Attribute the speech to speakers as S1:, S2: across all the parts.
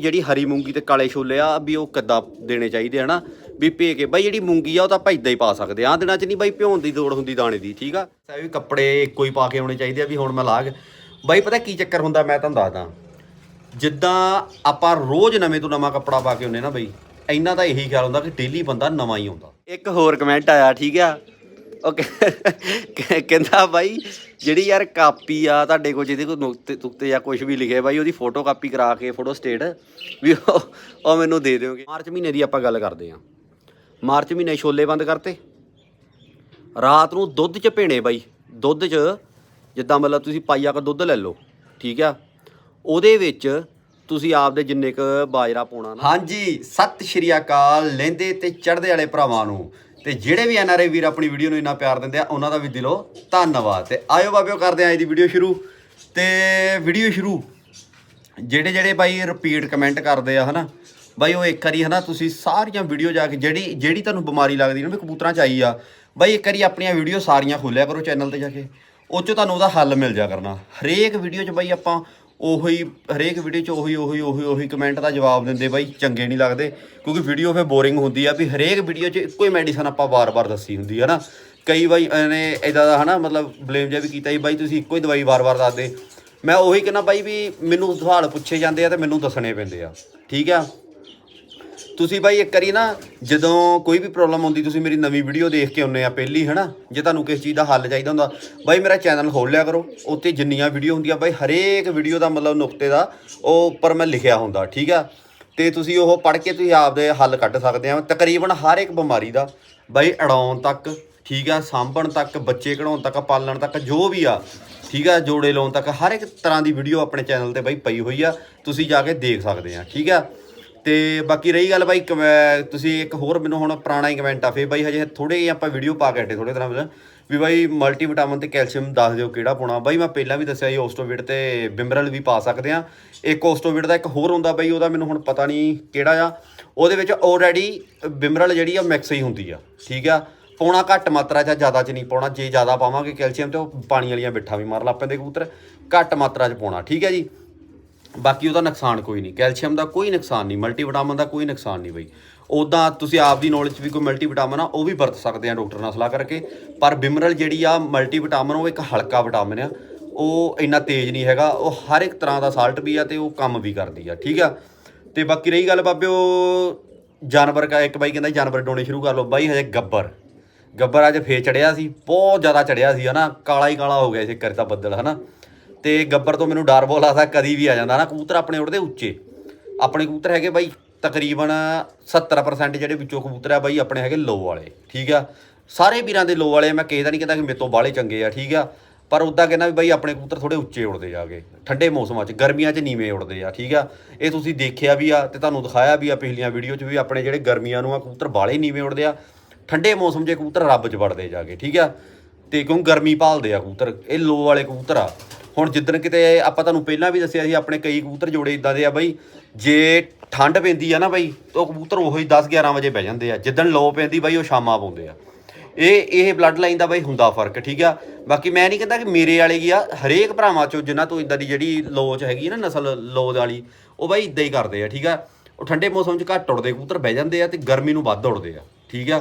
S1: ਜਿਹੜੀ ਹਰੀ ਮੂੰਗੀ ਤੇ ਕਾਲੇ ਛੋਲੇ ਆ ਵੀ ਉਹ ਕਿੱਦਾਂ ਦੇਣੇ ਚਾਹੀਦੇ ਹਨਾ? ਵੀ ਭੇ ਕੇ ਬਾਈ ਜਿਹੜੀ ਮੂੰਗੀ ਆ ਉਹ ਤਾਂ ਆਪਾਂ ਇਦਾਂ ਹੀ ਪਾ ਸਕਦੇ ਆ। ਦਿਨਾਂ 'ਚ ਨਹੀਂ ਬਾਈ ਭਿਉਣ ਦੀ ਲੋੜ ਹੁੰਦੀ ਦਾਣੇ ਦੀ ਠੀਕ ਆ? ਇਹ ਵੀ ਕੱਪੜੇ ਇੱਕੋ ਹੀ ਪਾ ਕੇ ਆਉਣੇ ਚਾਹੀਦੇ ਆ ਵੀ ਹੁਣ ਮੈਂ ਲਾ ਕੇ ਬਾਈ ਪਤਾ ਕੀ ਚੱਕਰ ਹੁੰਦਾ ਮੈਂ ਤੁਹਾਨੂੰ ਦੱਸਦਾ। ਜਿੱਦਾਂ ਆਪਾਂ ਰੋਜ਼ ਨਵੇਂ ਤੋਂ ਨਵਾਂ ਕੱਪੜਾ ਪਾ ਕੇ ਆਉਂਦੇ ਨਾ ਬਈ ਇੰਨਾ ਤਾਂ ਇਹੀ ਖਿਆਲ ਹੁੰਦਾ ਕਿ ਡੇਲੀ ਬੰਦਾ ਨਵਾਂ ਹੀ ਆਉਂਦਾ। ਇੱਕ ਹੋਰ ਕਮੈਂਟ ਆਇਆ ਠੀਕ ਆ? ਉਹ ਕਹਿ- ਕਹਿੰਦਾ ਬਾਈ, ਜਿਹੜੀ ਯਾਰ ਕਾਪੀ ਆ ਤੁਹਾਡੇ ਕੋਲ, ਜਿਹਦੇ ਕੋਲ ਨੁਕਤੇ ਤੁਕਤੇ ਜਾਂ ਕੁਝ ਵੀ ਲਿਖੇ, ਬਾਈ ਉਹਦੀ ਫੋਟੋ ਕਾਪੀ ਕਰਾ ਕੇ ਫੋਟੋ ਸਟੇਟ ਵੀ ਉਹ ਉਹ ਮੈਨੂੰ ਦੇ ਦਿਓਗੇ। ਮਾਰਚ ਮਹੀਨੇ ਦੀ ਆਪਾਂ ਗੱਲ ਕਰਦੇ ਹਾਂ। ਮਾਰਚ ਮਹੀਨੇ ਛੋਲੇ ਬੰਦ ਕਰਤੇ। ਰਾਤ ਨੂੰ ਦੁੱਧ ਚ ਭੇਣੇ ਬਾਈ। ਦੁੱਧ ਚ ਜਿੱਦਾਂ ਮਤਲਬ ਤੁਸੀਂ ਪਾਈਆ ਕ ਦੁੱਧ ਲੈ ਲਓ, ਠੀਕ ਆ? ਉਹਦੇ ਵਿੱਚ ਤੁਸੀਂ ਆਪਦੇ ਜਿੰਨੇ ਕ ਬਾਜਰਾ ਪਾਉਣਾ ਨਾ। ਹਾਂਜੀ, ਸਤਿ ਸ਼੍ਰੀ ਅਕਾਲ। ਲੈਂਦੇ ਤੇ ਚੜ੍ਹਦੇ ਵਾਲੇ ਭਰਾਵਾਂ ਨੂੰ। ਤੇ ਜਿਹੜੇ ਵੀ ਐਨਆਰਆਈ ਵੀਰ ਆਪਣੀ ਵੀਡੀਓ ਨੂੰ ਇੰਨਾ ਪਿਆਰ ਦਿੰਦੇ ਆ, ਉਹਨਾਂ ਦਾ ਵੀ ਦਿਲੋਂ ਧੰਨਵਾਦ। ਤੇ ਆਇਓ ਬਾਬਿਓ, ਕਰਦੇ ਆ ਅੱਜ ਦੀ ਵੀਡੀਓ ਸ਼ੁਰੂ। ਤੇ ਵੀਡੀਓ ਸ਼ੁਰੂ। ਜਿਹੜੇ ਜਿਹੜੇ ਬਾਈ ਰਿਪੀਟ ਕਮੈਂਟ ਕਰਦੇ ਆ, ਹਨਾ? ਬਾਈ ਉਹ ਇੱਕ ਵਾਰੀ, ਹਨਾ, ਤੁਸੀਂ ਸਾਰੀਆਂ ਵੀਡੀਓ ਜਾ ਕੇ ਜਿਹੜੀ ਜਿਹੜੀ ਤੁਹਾਨੂੰ ਬਿਮਾਰੀ ਲੱਗਦੀ ਨਾ, ਵੀ ਕਬੂਤਰਾਂ ਚ ਆਈ ਆ, ਬਾਈ ਇੱਕ ਵਾਰੀ ਆਪਣੀਆਂ ਵੀਡੀਓ ਸਾਰੀਆਂ ਖੋਲਿਆ ਕਰੋ ਚੈਨਲ ਤੇ ਜਾ ਕੇ। ਉਹ 'ਚੋਂ ਤੁਹਾਨੂੰ ਉਹਦਾ ਹੱਲ ਮਿਲ ਜਾ ਕਰਨਾ। ਹਰੇਕ ਵੀਡੀਓ 'ਚ ਬਾਈ ਆਪਾਂ ਉਹੀ, ਹਰੇਕ ਵੀਡੀਓ 'ਚ ਉਹੀ ਉਹੀ ਉਹੀ ਉਹੀ ਕਮੈਂਟ ਦਾ ਜਵਾਬ ਦਿੰਦੇ ਬਾਈ, ਚੰਗੇ ਨਹੀਂ ਲੱਗਦੇ। ਕਿਉਂਕਿ ਵੀਡੀਓ ਫੇ ਬੋਰਿੰਗ ਹੁੰਦੀ ਆ ਵੀ ਹਰੇਕ ਵੀਡੀਓ 'ਚ ਇੱਕੋ ਹੀ ਮੈਡੀਸਨ ਆਪਾਂ ਵਾਰ-ਵਾਰ ਦੱਸੀ ਹੁੰਦੀ ਹੈ ਨਾ। ਕਈ ਬਾਈ ਨੇ ਇਦਾਂ ਦਾ ਹਨਾ, ਮਤਲਬ ਬਲੇਮ ਜਿਹਾ ਵੀ ਕੀਤਾ ਜੀ ਬਾਈ ਤੁਸੀਂ ਇੱਕੋ ਹੀ ਦਵਾਈ ਵਾਰ-ਵਾਰ ਦੱਸਦੇ। ਮੈਂ ਉਹੀ ਕਹਿੰਦਾ ਬਾਈ ਵੀ ਮੈਨੂੰ ਸਵਾਲ ਪੁੱਛੇ ਜਾਂਦੇ ਆ ਤੇ ਮੈਨੂੰ ਦੱਸਣੇ ਪੈਂਦੇ ਆ। ਠੀਕ ਆ? ਤੁਸੀਂ ਬਾਈ ਇੱਕ ਵਾਰੀ ਨਾ ਜਦੋਂ ਕੋਈ ਵੀ ਪ੍ਰੋਬਲਮ ਆਉਂਦੀ, ਤੁਸੀਂ ਮੇਰੀ ਨਵੀਂ ਵੀਡੀਓ ਦੇਖ ਕੇ ਆਉਂਦੇ ਆ ਪਹਿਲੀ, ਹਨਾ? ਜੇ ਤੁਹਾਨੂੰ ਕਿਸੇ ਚੀਜ਼ ਦਾ ਹੱਲ ਚਾਹੀਦਾ ਹੁੰਦਾ, ਬਾਈ ਮੇਰਾ ਚੈਨਲ ਖੋਲ ਲਿਆ ਕਰੋ। ਉੱਤੇ ਜਿੰਨੀਆਂ ਵੀਡੀਓ ਹੁੰਦੀਆਂ, ਬਾਈ ਹਰੇਕ ਵੀਡੀਓ ਦਾ ਮਤਲਬ ਨੁਕਤੇ ਦਾ ਉਹ ਉੱਪਰ ਮੈਂ ਲਿਖਿਆ ਹੁੰਦਾ, ਠੀਕ ਆ? ਤੇ ਤੁਸੀਂ ਉਹ ਪੜ੍ਹ ਕੇ ਤੁਸੀਂ ਆਪਦੇ ਹੱਲ ਕੱਢ ਸਕਦੇ ਆ। ਤਕਰੀਬਨ ਹਰ ਇੱਕ ਬਿਮਾਰੀ ਦਾ ਬਾਈ ਅੜਾਉਣ ਤੱਕ, ਠੀਕ ਆ, ਸਾਂਭਣ ਤੱਕ, ਬੱਚੇ ਕਢਾਉਣ ਤੱਕ, ਪਾਲਣ ਤੱਕ, ਜੋ ਵੀ ਆ, ਠੀਕ ਆ, ਜੋੜੇ ਲਾਉਣ ਤੱਕ, ਹਰ ਇੱਕ ਤਰ੍ਹਾਂ ਦੀ ਵੀਡੀਓ ਆਪਣੇ ਚੈਨਲ ਤੇ ਬਾਈ ਪਈ ਹੋਈ ਆ। ਤੁਸੀਂ ਜਾ ਕੇ ਦੇਖ ਸਕਦੇ ਆ, ਠੀਕ ਆ? ਤੇ ਬਾਕੀ ਰਹੀ ਗੱਲ ਬਾਈ ਕਮੈ- ਤੁਸੀਂ ਇੱਕ ਹੋਰ ਮੈਨੂੰ ਹੁਣ ਪੁਰਾਣਾ ਹੀ ਕਮੈਂਟ ਆ ਫੇ ਬਾਈ ਹਜੇ ਥੋੜੇ ਜਿਹੇ ਆਪਾਂ ਵੀਡੀਓ ਪਾ ਕੇ ਹਟੇ ਥੋੜੇ ਤਰ੍ਹਾਂ ਵਿੱਚ ਵੀ ਬਾਈ ਮਲਟੀਵਿਟਾਮਿਨ ਤੇ ਕੈਲਸ਼ੀਅਮ ਦੱਸ ਦਿਓ ਕਿਹੜਾ ਪਾਉਣਾ। ਬਾਈ ਮੈਂ ਪਹਿਲਾਂ ਵੀ ਦੱਸਿਆ ਸੀ ਓਸਟੋਵਿਟ ਤੇ ਬਿਮਰਲ ਵੀ ਪਾ ਸਕਦੇ ਆ। ਇੱਕ ਓਸਟੋਵਿਟ ਦਾ ਇੱਕ ਹੋਰ ਹੁੰਦਾ ਬਾਈ ਉਹਦਾ ਮੈਨੂੰ ਹੁਣ ਪਤਾ ਨਹੀਂ ਕਿਹੜਾ ਆ। ਉਹਦੇ ਵਿੱਚ ਆਲਰੇਡੀ ਬਿਮਰਲ ਜਿਹੜੀ ਆ ਮਿਕਸ ਹੀ ਹੁੰਦੀ ਆ ਠੀਕ ਆ। ਪਾਉਣਾ ਘੱਟ ਮਾਤਰਾ 'ਚ ਆ, ਜ਼ਿਆਦਾ 'ਚ ਨਹੀਂ ਪਾਉਣਾ ਜੇ ਜ਼ਿਆਦਾ ਪਾਵਾਂਗੇ ਕੈਲਸ਼ੀਅਮ ਤੇ ਉਹ ਪਾਣੀ ਵਾਲੀਆਂ ਬਿੱਠਾਂ ਵੀ ਮਾਰ ਲੱਪੈਂਦੇ ਕਬੂਤਰ। ਘੱਟ ਮਾਤਰਾ 'ਚ ਪਾਉਣਾ ਠੀਕ ਹੈ ਜੀ? ਬਾਕੀ ਉਹਦਾ ਨੁਕਸਾਨ ਕੋਈ ਨਹੀਂ, ਕੈਲਸ਼ੀਅਮ ਦਾ ਕੋਈ ਨੁਕਸਾਨ ਨਹੀਂ, ਮਲਟੀਵਿਟਾਮਿਨ ਦਾ ਕੋਈ ਨੁਕਸਾਨ ਨਹੀਂ ਬਈ। ਉਦਾਂ ਤੁਸੀਂ ਆਪ ਦੀ ਨੌਲੇਜ 'ਚ ਵੀ ਕੋਈ ਮਲਟੀਵਿਟਾਮਿਨ ਆ, ਉਹ ਵੀ ਵਰਤ ਸਕਦੇ ਆ ਡਾਕਟਰ ਨਾਲ ਸਲਾਹ ਕਰਕੇ। ਪਰ ਬਿਮਰਲ ਜਿਹੜੀ ਆ, ਮਲਟੀਵਿਟਾਮਿਨ, ਉਹ ਇੱਕ ਹਲਕਾ ਵਿਟਾਮਿਨ ਆ। ਉਹ ਇੰਨਾ ਤੇਜ਼ ਨਹੀਂ ਹੈਗਾ, ਉਹ ਹਰ ਇੱਕ ਤਰ੍ਹਾਂ ਦਾ ਸਾਲਟ ਵੀ ਆ ਤੇ ਉਹ ਕੰਮ ਵੀ ਕਰਦੀ ਆ, ਠੀਕ ਆ? ਤੇ ਬਾਕੀ ਰਹੀ ਗੱਲ ਬਾਬਿਓ, ਜਾਨਵਰ ਕਾ, ਇੱਕ ਬਾਈ ਕਹਿੰਦਾ ਜਾਨਵਰ ਡੋਣੇ ਸ਼ੁਰੂ ਕਰ ਲਓ। ਬਾਈ ਹਜੇ ਗੱਬਰ ਗੱਬਰ ਅੱਜ ਫੇਰ ਚੜਿਆ ਸੀ, ਬਹੁਤ ਜ਼ਿਆਦਾ ਚੜਿਆ ਸੀ, ਹਨਾ? ਕਾਲਾ ਹੀ ਕਾਲਾ ਹੋ ਗਿਆ ਸੀ ਕਰੇ ਤਾਂ ਬੱਦਲ, ਹਨਾ? ਤੇ ਗੱਬਰ ਤੋਂ ਮੈਨੂੰ ਡਰ ਬੋਲਾ ਸਕਦਾ ਕਦੀ ਵੀ ਆ ਜਾਂਦਾ ਨਾ, ਕਬੂਤਰ ਆਪਣੇ ਉੜਦੇ ਉੱਚੇ। ਆਪਣੇ ਕਬੂਤਰ ਹੈਗੇ ਬਾਈ, ਤਕਰੀਬਨ 70% ਜਿਹੜੇ ਵਿੱਚੋਂ ਕਬੂਤਰ ਆ ਬਾਈ, ਆਪਣੇ ਹੈਗੇ ਲੋ ਵਾਲੇ, ਠੀਕ ਆ? ਸਾਰੇ ਵੀਰਾਂ ਦੇ ਲੋ ਵਾਲੇ ਮੈਂ ਕਿਸੇ ਦਾ ਨਹੀਂ ਕਹਿੰਦਾ ਕਿ ਮੇਰੇ ਤੋਂ ਬਾਹਲੇ ਚੰਗੇ ਆ, ਠੀਕ ਆ? ਪਰ ਉਦਾਂ ਕਹਿੰਦਾ ਵੀ ਬਾਈ, ਆਪਣੇ ਕਬੂਤਰ ਥੋੜੇ ਉੱਚੇ ਉੜਦੇ ਜਾਗੇ, ਠੰਡੇ ਮੌਸਮਾਂ 'ਚ, ਗਰਮੀਆਂ 'ਚ ਨੀਵੇਂ ਉੜਦੇ ਆ, ਠੀਕ ਆ? ਇਹ ਤੁਸੀਂ ਦੇਖਿਆ ਵੀ ਆ ਤੇ ਤੁਹਾਨੂੰ ਦਿਖਾਇਆ ਵੀ ਆ ਪਿਛਲੀਆਂ ਵੀਡੀਓ 'ਚ ਵੀ ਆਪਣੇ ਜਿਹੜੇ ਗਰਮੀਆਂ ਨੂੰ ਆ ਕਬੂਤਰ ਬਾਹਲੇ ਨੀਵੇਂ ਉੜਦੇ ਆ, ਠੰਡੇ ਮੌਸਮ 'ਚ ਕਬੂਤਰ ਰੱਬ 'ਚ ਵੜਦੇ ਜਾਗੇ, ਠੀਕ ਆ? ਤੇ ਕਿਉਂ ਗਰਮੀ ਭਾਲਦੇ ਆ ਕਬੂਤਰ, ਇਹ ਲੋ ਵਾਲੇ ਕਬੂਤਰ ਆ। ਹੁਣ ਜਿੱਦਣ ਕਿਤੇ ਆਪਾਂ ਤੁਹਾਨੂੰ ਪਹਿਲਾਂ ਵੀ ਦੱਸਿਆ ਸੀ, ਆਪਣੇ ਕਈ ਕਬੂਤਰ ਜੋੜੇ ਇਦਾਂ ਦੇ ਆ ਬਾਈ, ਜੇ ਠੰਡ ਪੈਂਦੀ ਆ ਨਾ ਬਾਈ, ਤਾਂ ਉਹ ਕਬੂਤਰ ਉਹੀ 10 11 ਵਜੇ ਬਹਿ ਜਾਂਦੇ ਆ। ਜਿੱਦਣ ਲੋ ਪੈਂਦੀ ਬਾਈ, ਉਹ ਸ਼ਾਮਾਂ ਪਾਉਂਦੇ ਆ। ਇਹ ਇਹ ਬਲੱਡ ਲਾਈਨ ਦਾ ਬਾਈ ਹੁੰਦਾ ਫ਼ਰਕ, ਠੀਕ ਆ? ਬਾਕੀ ਮੈਂ ਨਹੀਂ ਕਹਿੰਦਾ ਕਿ ਮੇਰੇ ਵਾਲੇ ਕੀ ਆ, ਹਰੇਕ ਭਰਾਵਾਂ ਚੋਂ ਜਿਨ੍ਹਾਂ ਤੋਂ ਇਦਾਂ ਦੀ ਜਿਹੜੀ ਲੋਚ ਹੈਗੀ ਨਾ, ਨਸਲ ਲੋ ਵਾਲੀ, ਉਹ ਬਾਈ ਇਦਾਂ ਹੀ ਕਰਦੇ ਆ, ਠੀਕ ਆ? ਉਹ ਠੰਡੇ ਮੌਸਮ 'ਚ ਘੱਟ ਉੜਦੇ ਕਬੂਤਰ, ਬਹਿ ਜਾਂਦੇ ਆ ਤੇ ਗਰਮੀ ਨੂੰ ਵੱਧ ਉੜਦੇ ਆ, ਠੀਕ ਆ?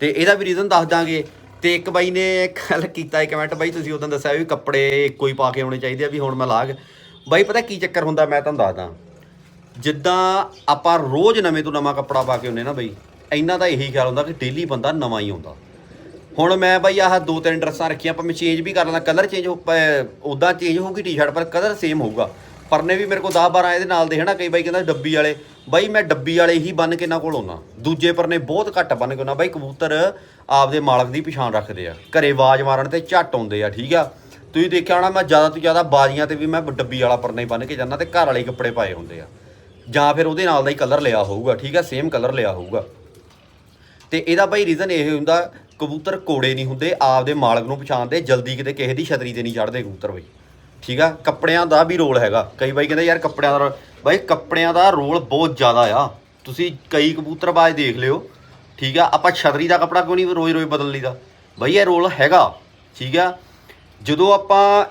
S1: ਤੇ ਇਹਦਾ ਵੀ ਰੀਜ਼ਨ ਦੱਸ ਦਾਂਗੇ। ਤੇ ਇੱਕ ਬਾਈ ਨੇ ਕੱਲ ਕੀਤਾ, ਇੱਕ ਕਮੈਂਟ ਬਾਈ ਤੁਸੀਂ ਉਦੋਂ ਦੱਸਿਆ ਵੀ ਕੱਪੜੇ ਇੱਕੋ ਹੀ ਪਾ ਕੇ ਆਉਣੇ ਚਾਹੀਦੇ ਆ ਵੀ ਹੁਣ ਮੈਂ ਲਾਗ ਬਾਈ ਪਤਾ ਕੀ ਚੱਕਰ ਹੁੰਦਾ, ਮੈਂ ਤੁਹਾਨੂੰ ਦੱਸਦਾ। ਜਿੱਦਾਂ ਆਪਾਂ ਰੋਜ਼ ਨਵੇਂ ਤੋਂ ਨਵਾਂ ਕੱਪੜਾ ਪਾ ਕੇ ਆਉਂਦੇ ਨਾ ਬਾਈ, ਇੰਨਾ ਤਾਂ ਇਹੀ ਖਿਆਲ ਹੁੰਦਾ ਕਿ ਡੇਲੀ ਬੰਦਾ ਨਵਾਂ ਹੀ ਆਉਂਦਾ। ਹੁਣ ਮੈਂ ਬਾਈ ਆਹ ਦੋ ਤਿੰਨ ਡਰੈਸਾਂ ਰੱਖੀਆਂ, ਆਪਾਂ ਮੈਂ ਚੇਂਜ ਵੀ ਕਰ ਲੈਂਦਾ ਕਲਰ ਚੇਂਜ ਹੋ ਉਦਾਂ ਚੇਂਜ ਹੋਊਗੀ ਟੀ-ਸ਼ਰਟ ਪਰ ਕਲਰ ਸੇਮ ਹੋਊਗਾ। ਪਰਨੇ ਵੀ ਮੇਰੇ ਕੋਲ 10 12 ਇਹਦੇ ਨਾਲ ਦੇ ਹਨਾ, ਕਈ ਬਾਈ ਕਹਿੰਦਾ ਡੱਬੀ ਵਾਲੇ। ਬਾਈ ਮੈਂ ਡੱਬੀ ਵਾਲੇ ਹੀ ਬੰਨ ਕੇ ਇਹਨਾਂ ਕੋਲ ਆਉਣਾ ਦੂਜੇ ਪਰਨੇ ਬਹੁਤ ਘੱਟ ਬੰਨ ਕੇ ਆਉਣਾ ਬਾਈ ਕਬੂਤਰ ਆਪਦੇ ਮਾਲਕ ਦੀ ਪਛਾਣ ਰੱਖਦੇ ਆ। ਘਰੇ ਆਵਾਜ਼ ਮਾਰਨ ਤੇ ਝੱਟ ਆਉਂਦੇ ਆ, ਠੀਕ ਆ? ਤੁਸੀਂ ਦੇਖਿਆ ਹੋਣਾ, ਮੈਂ ਜ਼ਿਆਦਾ ਤੋਂ ਜ਼ਿਆਦਾ ਬਾਜ਼ੀਆਂ ਤੇ ਵੀ ਮੈਂ ਡੱਬੀ ਵਾਲਾ ਪਰਨਾ ਹੀ ਬੰਨ ਕੇ ਜਾਂਦਾ ਤੇ ਘਰ ਵਾਲੇ ਕੱਪੜੇ ਪਾਏ ਹੁੰਦੇ ਆ। ਜਾਂ ਫਿਰ ਉਹਦੇ ਨਾਲ ਦਾ ਹੀ ਕਲਰ ਲਿਆ ਹੋਊਗਾ, ਠੀਕ ਆ? ਸੇਮ ਕਲਰ ਲਿਆ ਹੋਊਗਾ। ਤੇ ਇਹਦਾ ਬਾਈ ਰੀਜ਼ਨ ਇਹ ਹੁੰਦਾ, ਕਬੂਤਰ ਕੋੜੇ ਨਹੀਂ ਹੁੰਦੇ, ਆਪਦੇ ਮਾਲਕ ਨੂੰ ਪਛਾਣਦੇ, ਜਲਦੀ ਕਿਤੇ ਕਿਸੇ ਦੀ ਛਤਰੀ ਤੇ ਨਹੀਂ ਚੜਦੇ ਕਬੂਤਰ ਬਈ। ਠੀਕ ਆ? ਕੱਪੜਿਆਂ ਦਾ ਵੀ ਰੋਲ ਹੈਗਾ। ਕਈ ਬਾਈ ਕਹਿੰਦੇ ਯਾਰ ਕੱਪੜਿਆਂ ਦਾ ਬਾਈ ਕੱਪੜਿਆਂ ਦਾ ਰੋਲ ਬਹੁਤ ਜ਼ਿਆਦਾ ਆ। ਤੁਸੀਂ ਕਈ ਕਬੂਤਰਬਾਜ਼ ਦੇਖ ਲਿਓ। ਠੀਕ ਆ? ਆਪਾਂ ਛਤਰੀ ਦਾ ਕੱਪੜਾ ਕਿਉਂ ਨਹੀਂ ਰੋਜ਼ ਰੋਜ਼ ਬਦਲ ਲਈਦਾ? ਬਾਈ ਇਹ ਰੋਲ ਹੈਗਾ। ਠੀਕ ਆ? ਜਦੋਂ ਆਪਾਂ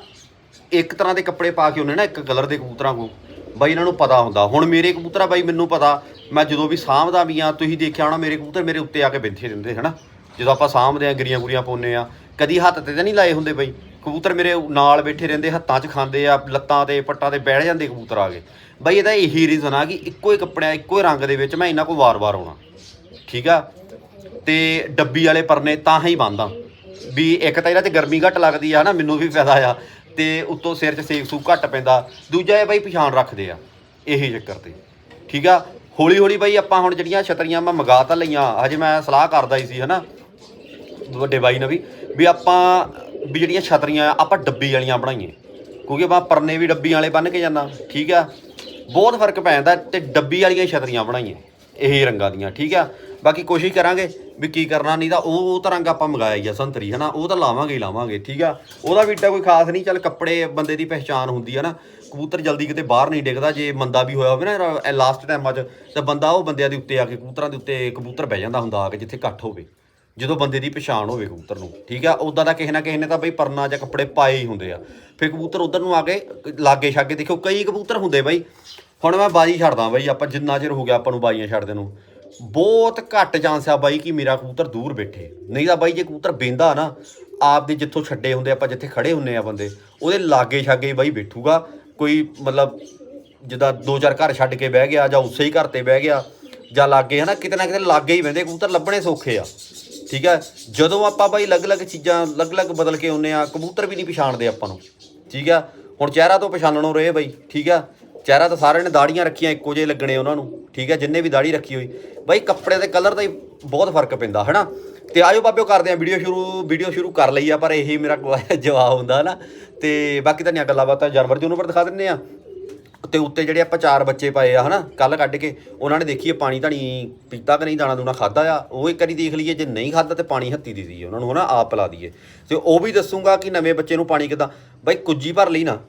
S1: ਇੱਕ ਤਰ੍ਹਾਂ ਦੇ ਕੱਪੜੇ ਪਾ ਕੇ ਹੁੰਨੇ ਨਾ, ਇੱਕ ਕਲਰ ਦੇ ਕਬੂਤਰਾਂ ਕੋ ਬਾਈ ਇਹਨਾਂ ਨੂੰ ਪਤਾ ਹੁੰਦਾ। ਹੁਣ ਮੇਰੇ ਕਬੂਤਰ ਬਾਈ, ਮੈਨੂੰ ਪਤਾ। ਮੈਂ ਜਦੋਂ ਵੀ ਸਾਂਭਦਾ ਵੀ ਆ ਤੁਸੀਂ ਦੇਖਿਆ ਹੋਣਾ ਮੇਰੇ ਕਬੂਤਰ ਮੇਰੇ ਉੱਤੇ ਆ ਕੇ ਬੈਠੇ ਰਹਿੰਦੇ ਹਨਾ? ਜਦੋਂ ਆਪਾਂ ਸਾਂਭਦੇ ਆ ਗਰੀਆਂ ਗੁਰੀਆਂ ਪਾਉਂਦੇ ਆ ਕਦੀ ਹੱਥ ਤੇ ਤਾਂ ਨਹੀਂ ਲਾਏ ਹੁੰਦੇ ਬਾਈ। ਕਬੂਤਰ ਮੇਰੇ ਨਾਲ ਬੈਠੇ ਰਹਿੰਦੇ, ਹੱਥਾਂ 'ਚ ਖਾਂਦੇ ਆ, ਲੱਤਾਂ ਤੇ ਪੱਟਾਂ ਤੇ ਬੈਠ ਜਾਂਦੇ ਕਬੂਤਰ ਆ ਗਏ ਬਈ ਇਹਦਾ ਇਹੀ ਰੀਜ਼ਨ ਆ ਕਿ ਇੱਕੋ ਹੀ ਕੱਪੜਿਆਂ ਇੱਕੋ ਹੀ ਰੰਗ ਦੇ ਵਿੱਚ ਮੈਂ ਇਹਨਾਂ ਕੋਲ ਵਾਰ-ਵਾਰ ਆਉਣਾ। ਠੀਕ ਆ? ਤੇ ਡੱਬੀ ਵਾਲੇ ਪਰਨੇ ਤਾਂ ਹੀ ਬੰਨਦਾ। ਵੀ ਇੱਕ ਤਾਂ ਇਹਨਾਂ ਤੇ ਗਰਮੀ ਘੱਟ ਲੱਗਦੀ ਆ ਨਾ, ਮੈਨੂੰ ਵੀ ਫਾਇਦਾ ਆ। ਤੇ ਉੱਤੋਂ ਸਿਰ 'ਚ ਸੇਕ ਸੂਕ ਘੱਟ ਪੈਂਦਾ। ਦੂਜਾ ਇਹ ਬਾਈ ਪਛਾਣ ਰੱਖਦੇ ਆ, ਇਹੀ ਚੱਕਰ ਤੇ। ਠੀਕ ਆ? ਹੌਲੀ ਹੌਲੀ ਬਾਈ ਆਪਾਂ ਹੁਣ ਜਿਹੜੀਆਂ ਛਤਰੀਆਂ ਮੈਂ ਮੰਗਾ ਤਾਂ ਲਈਆਂ, ਹਜੇ ਮੈਂ ਸਲਾਹ ਕਰਦਾ ਹੀ ਸੀ, ਹਨਾ? ਵੱਡੇ ਬਾਈ ਨੇ ਵੀ ਵੀ ਆਪਾਂ ਵੀ ਜਿਹੜੀਆਂ ਛਤਰੀਆਂ ਆ, ਆਪਾਂ ਡੱਬੀ ਵਾਲੀਆਂ ਬਣਾਈਏ ਕਿਉਂਕਿ ਆਪਾਂ ਪਰਨੇ ਵੀ ਡੱਬੀ ਵਾਲੇ ਬੰਨ ਕੇ ਜਾਂਦਾ, ਠੀਕ ਆ? ਬਹੁਤ ਫ਼ਰਕ ਪੈ ਜਾਂਦਾ ਤੇ ਡੱਬੀ ਵਾਲੀਆਂ ਹੀ ਛਤਰੀਆਂ ਬਣਾਈਏ ਇਹ ਰੰਗਾਂ ਦੀਆਂ, ਠੀਕ ਆ? ਬਾਕੀ ਕੋਸ਼ਿਸ਼ ਕਰਾਂਗੇ ਵੀ ਕੀ ਕਰਨਾ, ਨਹੀਂ ਤਾਂ ਉਹ ਉਹ ਤਾਂ ਰੰਗ ਆਪਾਂ ਮੰਗਾਇਆ ਹੀ ਆ ਸੰਤਰੀ, ਹਨਾ? ਉਹ ਤਾਂ ਲਾਵਾਂਗੇ ਹੀ ਲਾਵਾਂਗੇ, ਠੀਕ ਆ? ਉਹਦਾ ਵੀ ਏਡਾ ਕੋਈ ਖਾਸ ਨਹੀਂ, ਚੱਲ ਕੱਪੜੇ ਬੰਦੇ ਦੀ ਪਹਿਚਾਨ ਹੁੰਦੀ ਆ ਨਾ। ਕਬੂਤਰ ਜਲਦੀ ਕਿਤੇ ਬਾਹਰ ਨਹੀਂ ਡਿੱਗਦਾ, ਜੇ ਮੰਦਾ ਵੀ ਹੋਇਆ ਹੋਵੇ ਨਾ ਲਾਸਟ ਟਾਈਮਾਂ 'ਚ ਤਾਂ ਬੰਦਾ ਉਹ ਬੰਦਿਆਂ ਦੇ ਉੱਤੇ ਆ ਕੇ, ਕਬੂਤਰਾਂ ਦੇ ਉੱਤੇ ਕਬੂਤਰ ਬਹਿ ਜਾਂਦਾ ਹੁੰਦਾ ਆ ਕੇ, ਜਿੱਥੇ ਇਕੱਠ ਹੋਵੇ। ਜਦੋਂ ਬੰਦੇ ਦੀ ਪਛਾਣ ਹੋਵੇ ਕਬੂਤਰ ਨੂੰ, ਠੀਕ ਆ? ਉਦਾਂ ਦਾ ਕਿਸੇ ਨਾ ਕਿਸੇ ਨੇ ਤਾਂ ਬਈ ਪਰਨਾ ਜਾਂ ਕੱਪੜੇ ਪਾਏ ਹੀ ਹੁੰਦੇ ਆ। ਫਿਰ ਕਬੂਤਰ ਉਧਰ ਨੂੰ ਆ ਕੇ ਲਾਗੇ ਛਾਗੇ ਦੇਖੋ ਕਈ ਕਬੂਤਰ ਹੁੰਦੇ ਬਈ। ਹੁਣ ਮੈਂ ਬਾਜੀ ਛੱਡਦਾ ਬਈ, ਆਪਾਂ ਜਿੰਨਾ ਚਿਰ ਹੋ ਗਿਆ ਆਪਾਂ ਨੂੰ ਬਾਜੀਆਂ ਛੱਡਦੇ ਨੂੰ। ਬਹੁਤ ਘੱਟ ਚਾਂਸ ਆ ਬਾਈ ਕਿ ਮੇਰਾ ਕਬੂਤਰ ਦੂਰ ਬੈਠੇ। ਨਹੀਂ ਤਾਂ ਬਾਈ ਜੇ ਕਬੂਤਰ ਬੈਂਦਾ ਨਾ, ਆਪ ਦੇ ਜਿੱਥੋਂ ਛੱਡੇ ਹੁੰਦੇ ਆਪਾਂ ਜਿੱਥੇ ਖੜੇ ਹੁੰਨੇ ਆ ਬੰਦੇ, ਉਹਦੇ ਲਾਗੇ ਛਾਗੇ ਬਾਈ ਬੈਠੂਗਾ। ਕੋਈ ਮਤਲਬ ਜਿੱਦਾਂ ਦੋ ਚਾਰ ਘਰ ਛੱਡ ਕੇ ਬਹਿ ਗਿਆ ਜਾਂ ਉਸੇ ਹੀ ਘਰ ਤੇ ਬਹਿ ਗਿਆ ਜਾਂ ਲਾਗੇ ਹਨਾ, ਕਿਤੇ ਨਾ ਕਿਤੇ ਲਾਗੇ ਹੀ ਬਹਿੰਦੇ, ਕਬੂਤਰ ਲੱਭਣੇ ਸੌਖੇ ਆ। ਠੀਕ ਹੈ? ਜਦੋਂ ਆਪਾਂ ਬਾਈ ਅਲੱਗ-ਅਲੱਗ ਚੀਜ਼ਾਂ ਅਲੱਗ-ਅਲੱਗ ਬਦਲ ਕੇ ਆਉਂਦੇ ਆ ਕਬੂਤਰ ਵੀ ਨਹੀਂ ਪਛਾਣਦੇ ਆਪਾਂ ਨੂੰ। ਠੀਕ ਆ ਹੁਣ ਚਿਹਰਾ ਤੋਂ ਪਛਾਣਨੋਂ ਰਹੇ ਬਾਈ, ਠੀਕ ਹੈ? ਚਿਹਰਾ ਤਾਂ ਸਾਰਿਆਂ ਨੇ ਦਾੜੀਆਂ ਰੱਖੀਆਂ ਇੱਕੋ ਜਿਹੇ ਲੱਗਣੇ ਉਹਨਾਂ ਨੂੰ, ਠੀਕ ਹੈ? ਜਿੰਨੇ ਵੀ ਦਾੜੀ ਰੱਖੀ ਹੋਈ। ਬਾਈ ਕੱਪੜੇ ਦੇ ਕਲਰ ਦਾ ਹੀ ਬਹੁਤ ਫ਼ਰਕ ਪੈਂਦਾ, ਹਨਾ? ਤੇ ਆਜੋ ਬਾਬਿਓ ਕਰਦੇ ਆ ਵੀਡੀਓ ਸ਼ੁਰੂ ਵੀਡੀਓ ਸ਼ੁਰੂ ਕਰ ਲਈ ਆ ਪਰ ਇਹੀ ਮੇਰਾ ਜਵਾਬ ਹੁੰਦਾ ਨਾ ਤੇ ਬਾਕੀ ਤਾਂ ਨਹੀਂ ਗੱਲਾਂ ਬਾਤਾਂ ਜਾਨਵਰ ਜੀ ਉੱਪਰ ਦਿਖਾ ਦਿੰਨੇ ਆ ਤੇ ਉੱਤੇ ਜਿਹੜੇ ਆਪਾਂ ਚਾਰ ਬੱਚੇ ਪਾਏ ਆ, ਹਨਾ ਕੱਲ ਕੱਢ ਕੇ, ਉਹਨਾਂ ਨੇ ਦੇਖੀਏ ਪਾਣੀ ਧਣੀ ਪੀਤਾ ਕਿ ਨਹੀਂ, ਦਾਣਾ ਦੂਣਾ ਖਾਦਾ ਆ? ਉਹ ਇੱਕ ਵਾਰੀ ਦੇਖ ਲਈਏ, ਜੇ ਨਹੀਂ ਖਾਦਾ ਤੇ ਪਾਣੀ ਹੱਤੀ ਦੀ ਦਈਏ ਉਹਨਾਂ ਨੂੰ, ਹਨਾ, ਆਪ ਪਿਲਾ ਦਈਏ। ਤੇ ਉਹ ਵੀ ਦੱਸੂਗਾ ਕਿ ਨਵੇਂ ਬੱਚੇ ਨੂੰ ਪਾਣੀ ਕਿਦਾਂ, ਬਾਈ ਕੁੱਜੀ ਭਰ ਲਈ ਨਾ,